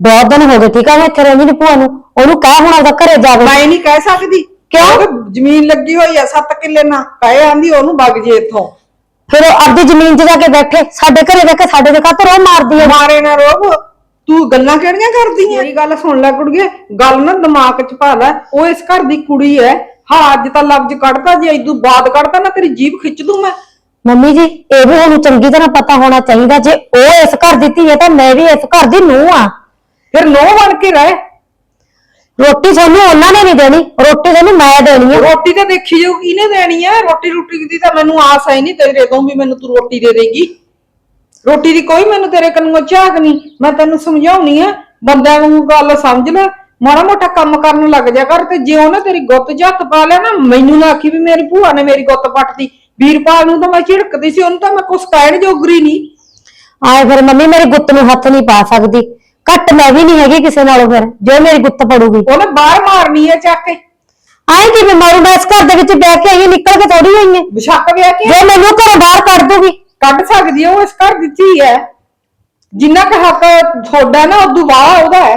ਬਹੁਤ ਦਿਨ ਹੋ ਗਏ ਠੀਕ ਆ? ਮੈਂ ਇੱਥੇ ਰਹਿੰਦੀ ਨੀ ਭੂਆ ਨੂੰ। ਉਹਨੂੰ ਕਹਿ ਹੁਣ ਆਪਦਾ ਘਰੇ ਜਾਵੇ ਮੈਂ ਨਹੀਂ ਕਹਿ ਸਕਦੀ। ਕਿਉਂ? ਜ਼ਮੀਨ ਲੱਗੀ ਹੋਈ ਆ 7 ਕਿੱਲੇ ਨਾ ਕਹੇ ਆਂਦੀ ਉਹਨੂੰ ਵਗ ਜੇ ਇੱਥੋਂ। ਫਿਰ ਉਹ ਆਪਦੀ ਜ਼ਮੀਨ 'ਚ ਜਾ ਕੇ ਬੈਠੇ ਸਾਡੇ ਘਰੇ ਬੈ ਕੇ ਸਾਡੇ ਦੇ ਕਾਤੋਂ ਰੋ ਮਾਰਦੀ ਹੈ ਮਾਰੇ ਨਾ ਰੋਬ ਤੂੰ ਗੱਲਾਂ ਕਿਹੜੀਆਂ ਕਰਦੀ ਐ? ਮੇਰੀ ਗੱਲ ਸੁਣ ਲੈ ਕੁੜੀਏ ਗੱਲ ਨਾ ਦਿਮਾਗ 'ਚ ਪਾ ਲੈ। ਉਹ ਇਸ ਘਰ ਦੀ ਕੁੜੀ ਐ। ਹਾਂ ਅੱਜ ਤਾਂ ਲਫ਼ਜ਼ ਕੱਢਦਾ ਜੇ ਇਦੋਂ ਬਾਅਦ ਕੱਢਦਾ ਨਾ ਤੇਰੀ ਜੀਭ ਖਿੱਚ ਦੂੰ ਮੈਂ। ਮੰਮੀ ਜੀ ਇਹ ਵੀ ਉਹਨੂੰ ਚੰਗੀ ਤਰ੍ਹਾਂ ਪਤਾ ਹੋਣਾ ਚਾਹੀਦਾ ਜੇ ਉਹ ਇਸ ਘਰ ਦੀ ਧੀ ਹੈ ਤਾਂ ਮੈਂ ਵੀ ਇਸ ਘਰ ਦੀ ਨੂੰਹ ਆ। ਫਿਰ ਨੋ ਬਣ ਕੇ ਰਹਿ। ਰੋਟੀ ਸਾਨੂੰ ਉਹਨਾਂ ਨੇ ਨਹੀਂ ਦੇਣੀ ਰੋਟੀ ਸਾਨੂੰ ਮੈਂ ਦੇਣੀ ਹੈ ਰੋਟੀ ਤਾਂ ਦੇਖੀ ਜਾਊ ਕਿਹਨੇ ਦੇਣੀ ਐ ਰੋਟੀ ਰੋਟੀ ਦੀ ਤਾਂ ਮੈਨੂੰ ਆਸ ਹੈ ਨਹੀਂ ਤੇਰੇ ਤੋਂ ਵੀ ਮੈਨੂੰ ਤੂੰ ਰੋਟੀ ਦੇ ਦੇਗੀ। ਰੋਟੀ ਦੀ ਕੋਈ ਮੈਨੂੰ ਤੇਰੇ ਕੰਨੋਂ ਝਾਕ ਨਹੀਂ ਮੈਂ ਤੈਨੂੰ ਸਮਝਾਉਣੀ ਆ। ਬੰਦਿਆਂ ਨੂੰ ਗੱਲ ਸਮਝ ਲੈ ਮਾੜਾ ਮੋਟਾ ਕੰਮ ਕਰਨ ਲੱਗ ਜਾ ਕਰ ਤੇ ਜੇ ਉਹਨੇ ਤੇਰੀ ਗੁੱਤ ਹੱਥ ਪਾ ਲਿਆ ਨਾ ਮੈਨੂੰ ਨਾ ਆਖੀ ਵੀ ਮੇਰੀ ਭੂਆ ਨੇ ਮੇਰੀ ਗੁੱਤ ਪੱਟਦੀ ਵੀਰਪਾਲ ਨੂੰ ਤਾਂ ਮੈਂ ਝਿੜਕਦੀ ਸੀ ਉਹਨੂੰ ਤਾਂ ਮੈਂ ਕੁਛ ਕਹਿਣ ਜੋਗਰੀ ਨਹੀਂ। ਆਏ ਫਿਰ ਮੰਮੀ ਮੇਰੀ ਗੁੱਤ ਨੂੰ ਹੱਥ ਨਹੀਂ ਪਾ ਸਕਦੀ। ਘੱਟ ਮੈਂ ਵੀ ਨਹੀਂ ਹੈਗੀ ਕਿਸੇ ਨਾਲੋਂ ਫਿਰ ਜੋ ਮੇਰੀ ਗੁੱਤ ਪੜੂਗੀ ਉਹਨੇ ਬਾਹਰ ਮਾਰਨੀ ਐ ਚੱਕ ਕੇ। ਆਏ ਕਿ ਬਿਮਾਰੂ ਮੈਂ ਇਸ ਘਰ ਦੇ ਵਿੱਚ ਬਹਿ ਕੇ ਆਈ ਹਾਂ, ਨਿਕਲ ਕੇ ਥੋੜੀ ਆਈ ਹਾਂ ਬਿਸ਼ੱਕ ਵਿਆਹ ਕੇ ਜੇ ਮੈਨੂੰ ਘਰੋਂ ਬਾਹਰ ਕੱਢ ਦੂਗੀ। ਕੱਢ ਸਕਦੀ ਹੈ ਉਹ ਇਸ ਘਰ ਦੀ ਧੀ ਹੈ। ਜਿੰਨਾ ਕੁ ਹੱਕ ਤੁਹਾਡਾ ਨਾ ਉਦੋਂ ਬਾਹਰ ਉਹਦਾ ਹੈ।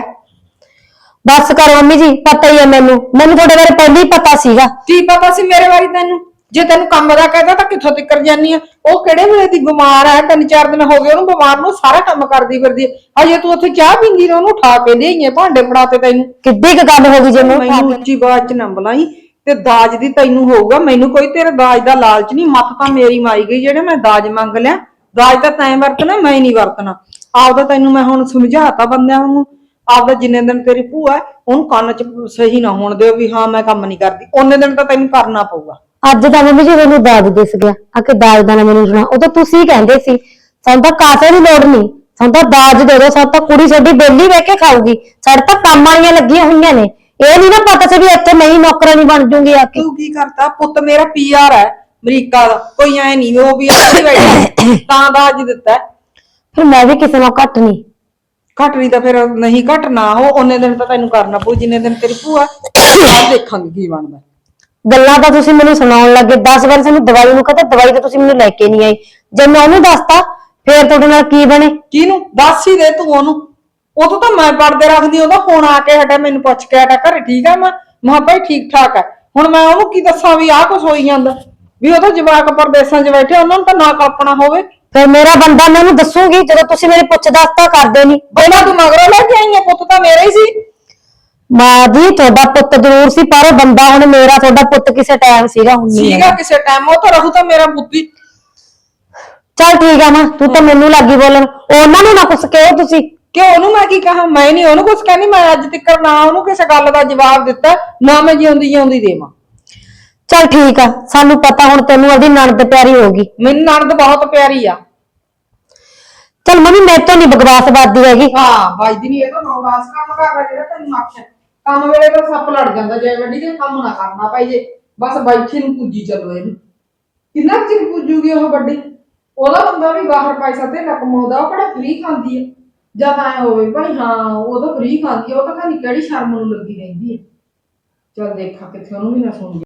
ਬਸ ਕਰ ਮੰਮੀ ਜੀ ਪਤਾ ਹੀ ਹੈ ਮੈਨੂੰ। ਮੈਨੂੰ ਤੁਹਾਡੇ ਬਾਰੇ ਪਹਿਲਾਂ ਹੀ ਪਤਾ ਸੀਗਾ। ਕੀ ਪਤਾ ਸੀ ਮੇਰੇ ਬਾਰੇ ਤੈਨੂੰ? ਜੇ ਤੈਨੂੰ ਕੰਮ ਦਾ ਕਹਿੰਦਾ ਤਾਂ ਕਿੱਥੋਂ ਤੱਕਰ ਜਾਨੀ ਆ? ਉਹ ਕਿਹੜੇ ਵੇਲੇ ਦੀ ਬਿਮਾਰ ਹੈ ਤਿੰਨ ਚਾਰ ਦਿਨ ਹੋ ਗਏ ਉਹਨੂੰ ਬਿਮਾਰ ਨੂੰ ਸਾਰਾ ਕੰਮ ਕਰਦੀ ਫਿਰਦੀ ਹੈ ਅਜੇ ਤੂੰ ਉੱਥੇ ਚਾਹ ਪੀਂਦੀ ਰਹੀ ਉਹਨੂੰ ਉਠਾ ਕੇ ਲਿਆਈਏ ਭਾਂਡੇ ਫੜਾਤੇ ਤੈਨੂੰ। ਕਿੱਡੀ ਕੁ ਗੱਲ ਹੋ ਗਈ ਜੇ ਮੈਂ ਉਠਾ ਮੈਨੂੰ ਕੇ ਉੱਚੀ ਆਵਾਜ਼ ਚ ਨਾ ਬੁਲਾਈ ਤੇ ਦਾਜ ਦੀ ਤੈਨੂੰ ਹੋਊਗਾ ਮੈਨੂੰ ਕੋਈ ਤੇਰੇ ਦਾਜ ਦਾ ਲਾਲਚ ਨਹੀਂ। ਮੱਤ ਤਾਂ ਮੇਰੀ ਮਾਈ ਗਈ ਜਿਹੜੇ ਮੈਂ ਦਾਜ ਮੰਗ ਲਿਆ। ਦਾਜ ਤਾਂ ਤੈਂ ਵਰਤਣਾ ਮੈਂ ਨਹੀਂ ਵਰਤਣਾ। ਆਪਦਾ ਤੈਨੂੰ ਮੈਂ ਹੁਣ ਸਮਝਾਤਾ ਬੰਦਿਆਂ ਨੂੰ ਆਪਦਾ ਜਿੰਨੇ ਦਿਨ ਤੇਰੀ ਭੂਆ ਹੈ, ਉਹਨੂੰ ਕੰਨ ਚ ਸਹੀ ਨਾ ਹੋਣ ਦਿਓ ਵੀ ਹਾਂ ਮੈਂ ਕੰਮ ਨਹੀਂ ਕਰਦੀ। ਉਹਨੇ ਦਿਨ ਤਾਂ ਤੈਨੂੰ ਕਰਨਾ ਪਊਗਾ। ਅੱਜ ਤਾਂ ਮੰਮੀ ਜੀ ਮੈਨੂੰ ਦਾਜ ਦਿਸ ਗਿਆ। ਆ ਕਿ ਦਾਜ ਦਾ ਨਾ ਮੈਨੂੰ ਸੁਣਾ ਉਹ ਤਾਂ ਤੁਸੀਂ ਕਹਿੰਦੇ ਸੀ। ਸਾਨੂੰ ਤਾਂ ਕਾਸੇ ਦੀ ਲੋੜ ਨਹੀਂ। ਸਾਨੂੰ ਤਾਂ ਦਾਜ ਦੇ ਦਿਓ। ਸਾਨੂੰ ਤਾਂ ਕੁੜੀ ਸਾਡੀ ਬੇਲੀ ਬਹਿ ਕੇ ਖਾਊਗੀ। ਸਾਡੇ ਤਾਂ ਕੰਮ ਵਾਲੀਆਂ ਲੱਗੀਆਂ ਹੋਈਆਂ ਨੇ। ਇਹ ਨਹੀਂ ਨਾ ਪਤਾ ਸੀ ਵੀ ਇੱਥੇ ਮੈਂ ਹੀ ਨੌਕਰਾਨੀ ਬਣ ਜੂੰਗੀ ਆ ਕੇ ਤੂੰ ਕੀ ਕਰਤਾ? ਪੁੱਤ ਮੇਰਾ ਪੀਆਰ ਹੈ ਅਮਰੀਕਾ ਦਾ। ਕੋਈ ਐ ਨਹੀਂ ਉਹ ਵੀ ਇੱਥੇ ਬੈਠਾ। ਤਾਂ ਦਾਜ ਦਿੱਤਾ ਹੈ। ਫਿਰ ਮੈਂ ਵੀ ਕਿਸੇ ਨਾਲ ਘੱਟ ਨਹੀਂ। ਘੱਟ ਨਹੀਂ ਤਾਂ ਫਿਰ ਨਹੀਂ ਘੱਟ ਨਾ। ਹੋ ਉਹਨੇ ਦਿਨ ਤਾਂ ਤੈਨੂੰ ਕਰਨਾ ਪਊ। ਜਿੰਨੇ ਦਿਨ ਤੇਰੀ ਭੂਆ ਆਪ ਦੇਖਾਂਗੇ ਕੀ ਬਣਦਾ। ਗੱਲਾਂ ਤਾਂ ਤੁਸੀਂ ਮੈਨੂੰ ਸੁਣਾਉਣ ਲੱਗੇ 10 ਵਾਰ ਸਾਨੂੰ ਦਵਾਈ ਨੂੰ ਕਹਤਾ ਦਵਾਈ ਤਾਂ ਤੁਸੀਂ ਮੈਨੂੰ ਲੈ ਕੇ ਨਹੀਂ ਆਈ ਜੇ ਮੈਂ ਉਹਨੂੰ ਦੱਸਤਾ ਫੇਰ ਤੁਹਾਡੇ ਨਾਲ ਕੀ ਬਣੇ? ਕਿਹਨੂੰ? ਦੱਸ ਹੀ ਦੇ ਤੂੰ ਉਹਨੂੰ। ਉਦੋਂ ਤਾਂ ਮੈਂ ਪੜਦੇ ਰੱਖਦੀ ਉਹਦਾ ਫੋਨ ਆ ਕੇ ਹਟਿਆ ਮੈਨੂੰ ਪੁੱਛ ਕੇ ਹਟਿਆ ਘਰੇ ਠੀਕ ਆ ਮੈਂ? ਮਾ ਭਾਈ ਠੀਕ ਠਾਕ ਆ। ਹੁਣ ਮੈਂ ਉਹਨੂੰ ਕੀ ਦੱਸਾਂ ਵੀ ਆਹ ਕੁਝ ਹੋਈ ਜਾਂਦਾ? ਵੀ ਉਹਦਾ ਜਵਾਕ ਪਰਦੇਸਾਂ 'ਚ ਬੈਠੇ ਉਹਨਾਂ ਨੂੰ ਤਾਂ ਨਾ ਕਲਪਨਾ ਹੋਵੇ। ਫਿਰ ਮੇਰਾ ਬੰਦਾ ਮੈਂ ਉਹਨੂੰ ਦੱਸੂਗੀ ਜਦੋਂ ਤੁਸੀਂ ਮੇਰੇ ਪੁੱਛ ਦੱਸਤਾ ਕਰਦੇ ਨਹੀਂ। ਬੜਾ ਤੂੰ ਮਗਰੋਂ ਲੈ ਕੇ ਆਈ ਆ ਪੁੱਤ ਤਾਂ ਮੇਰਾ ਹੀ ਸੀ। ਮਾਂ ਜੀ ਤੁਹਾਡਾ ਪੁੱਤ ਜ਼ਰੂਰ ਸੀ ਪਰ ਉਹ ਬੰਦਾ ਹੁਣ ਮੇਰਾ ਤੁਹਾਡਾ ਪੁੱਤ ਕਿਸੇ ਟਾਈਮ ਸੀਗਾ ਹੁਣ ਨਹੀਂ ਸੀਗਾ ਕਿਸੇ ਟਾਈਮ ਉਹ ਤਾਂ ਰਹੂ ਤਾਂ ਮੇਰਾ ਪੁੱਤੀ ਚਲ ਠੀਕ ਆ ਮਾਂ ਤੂੰ ਤਾਂ ਮੈਨੂੰ ਲੱਗੀ ਬੋਲਣ। ਉਹਨਾਂ ਨੂੰ ਨਾ ਕੁਛ ਕਹੋ ਤੁਸੀਂ? ਕਿ ਉਹਨੂੰ ਮੈਂ ਕੀ ਕਹਾਂ? ਮੈਂ ਨਹੀਂ ਉਹਨੂੰ ਕੁਝ ਕਹਿੰਦੀ ਮੈਂ ਅੱਜ ਤੱਕ ਨਾ ਉਹਨੂੰ ਕਿਸੇ ਗੱਲ ਦਾ ਜਵਾਬ ਦਿੱਤਾ ਨਾ ਮੈਂ ਜਿਉਂਦੀ ਜਿਉਂਦੀ ਦੇਵਾਂ। ਚਲ ਠੀਕ ਆ ਸਾਨੂੰ ਪਤਾ ਹੁਣ ਤੈਨੂੰ ਉਹਦੀ ਨਣਦ ਪਿਆਰੀ ਹੋਗੀ ਮੈਨੂੰ ਨਣਦ ਬਹੁਤ ਪਿਆਰੀ ਆ। ਚਲ ਮੰਮੀ ਮੇਰੇ ਤੋਂ ਨਹੀਂ ਬਕਵਾਸ ਬਾਦੀ ਹੈਗੀ। ਹਾਂ ਵੱਜਦੀ ਨਹੀਂ ਇਹ ਤਾਂ ਨੌਦਾਸ ਕੰਮ ਕਰਦਾ ਜਿਹੜਾ ਤੈਨੂੰ ਆਖਿਆ। ਕੰਮ ਵੇਲੇ ਤਾਂ ਸੱਪ ਲੜ ਜਾਂਦਾ, ਜੇ ਵੱਡੀ ਦੇ ਕੰਮ ਨਾ ਕਰਨਾ ਭਾਈ ਜੇ। ਬਸ ਬੈਠੀ ਨੂੰ ਪੂਜੀ ਚੱਲੋ ਇਹਨੂੰ। ਕਿੰਨਾ ਕੁ ਚਿਰ ਪੂਜੂਗੀ ਉਹ ਵੱਡੀ? ਉਹਦਾ ਬੰਦਾ ਵੀ ਬਾਹਰ ਪੈਸਾ ਤੇ ਨਾ ਕਮਾਉਂਦਾ ਉਹ ਕਿਹੜਾ ਫ੍ਰੀ ਖਾਂਦੀ ਹੈ ਜਦ ਐ ਹੋਵੇ ਭਾਈ ਹਾਂ, ਉਹ ਤਾਂ ਫ੍ਰੀ ਖਾਂਦੀ ਹੈ ਉਹ ਤਾਂ ਕਹਿੰਦੀ ਕਿਹੜੀ ਸ਼ਰਮ ਨੂੰ ਲੱਗੀ ਰਹਿੰਦੀ ਹੈ ਚਲ ਦੇਖਾ ਕਿੱਥੇ ਉਹਨੂੰ ਵੀ ਨਾ ਸੁਣ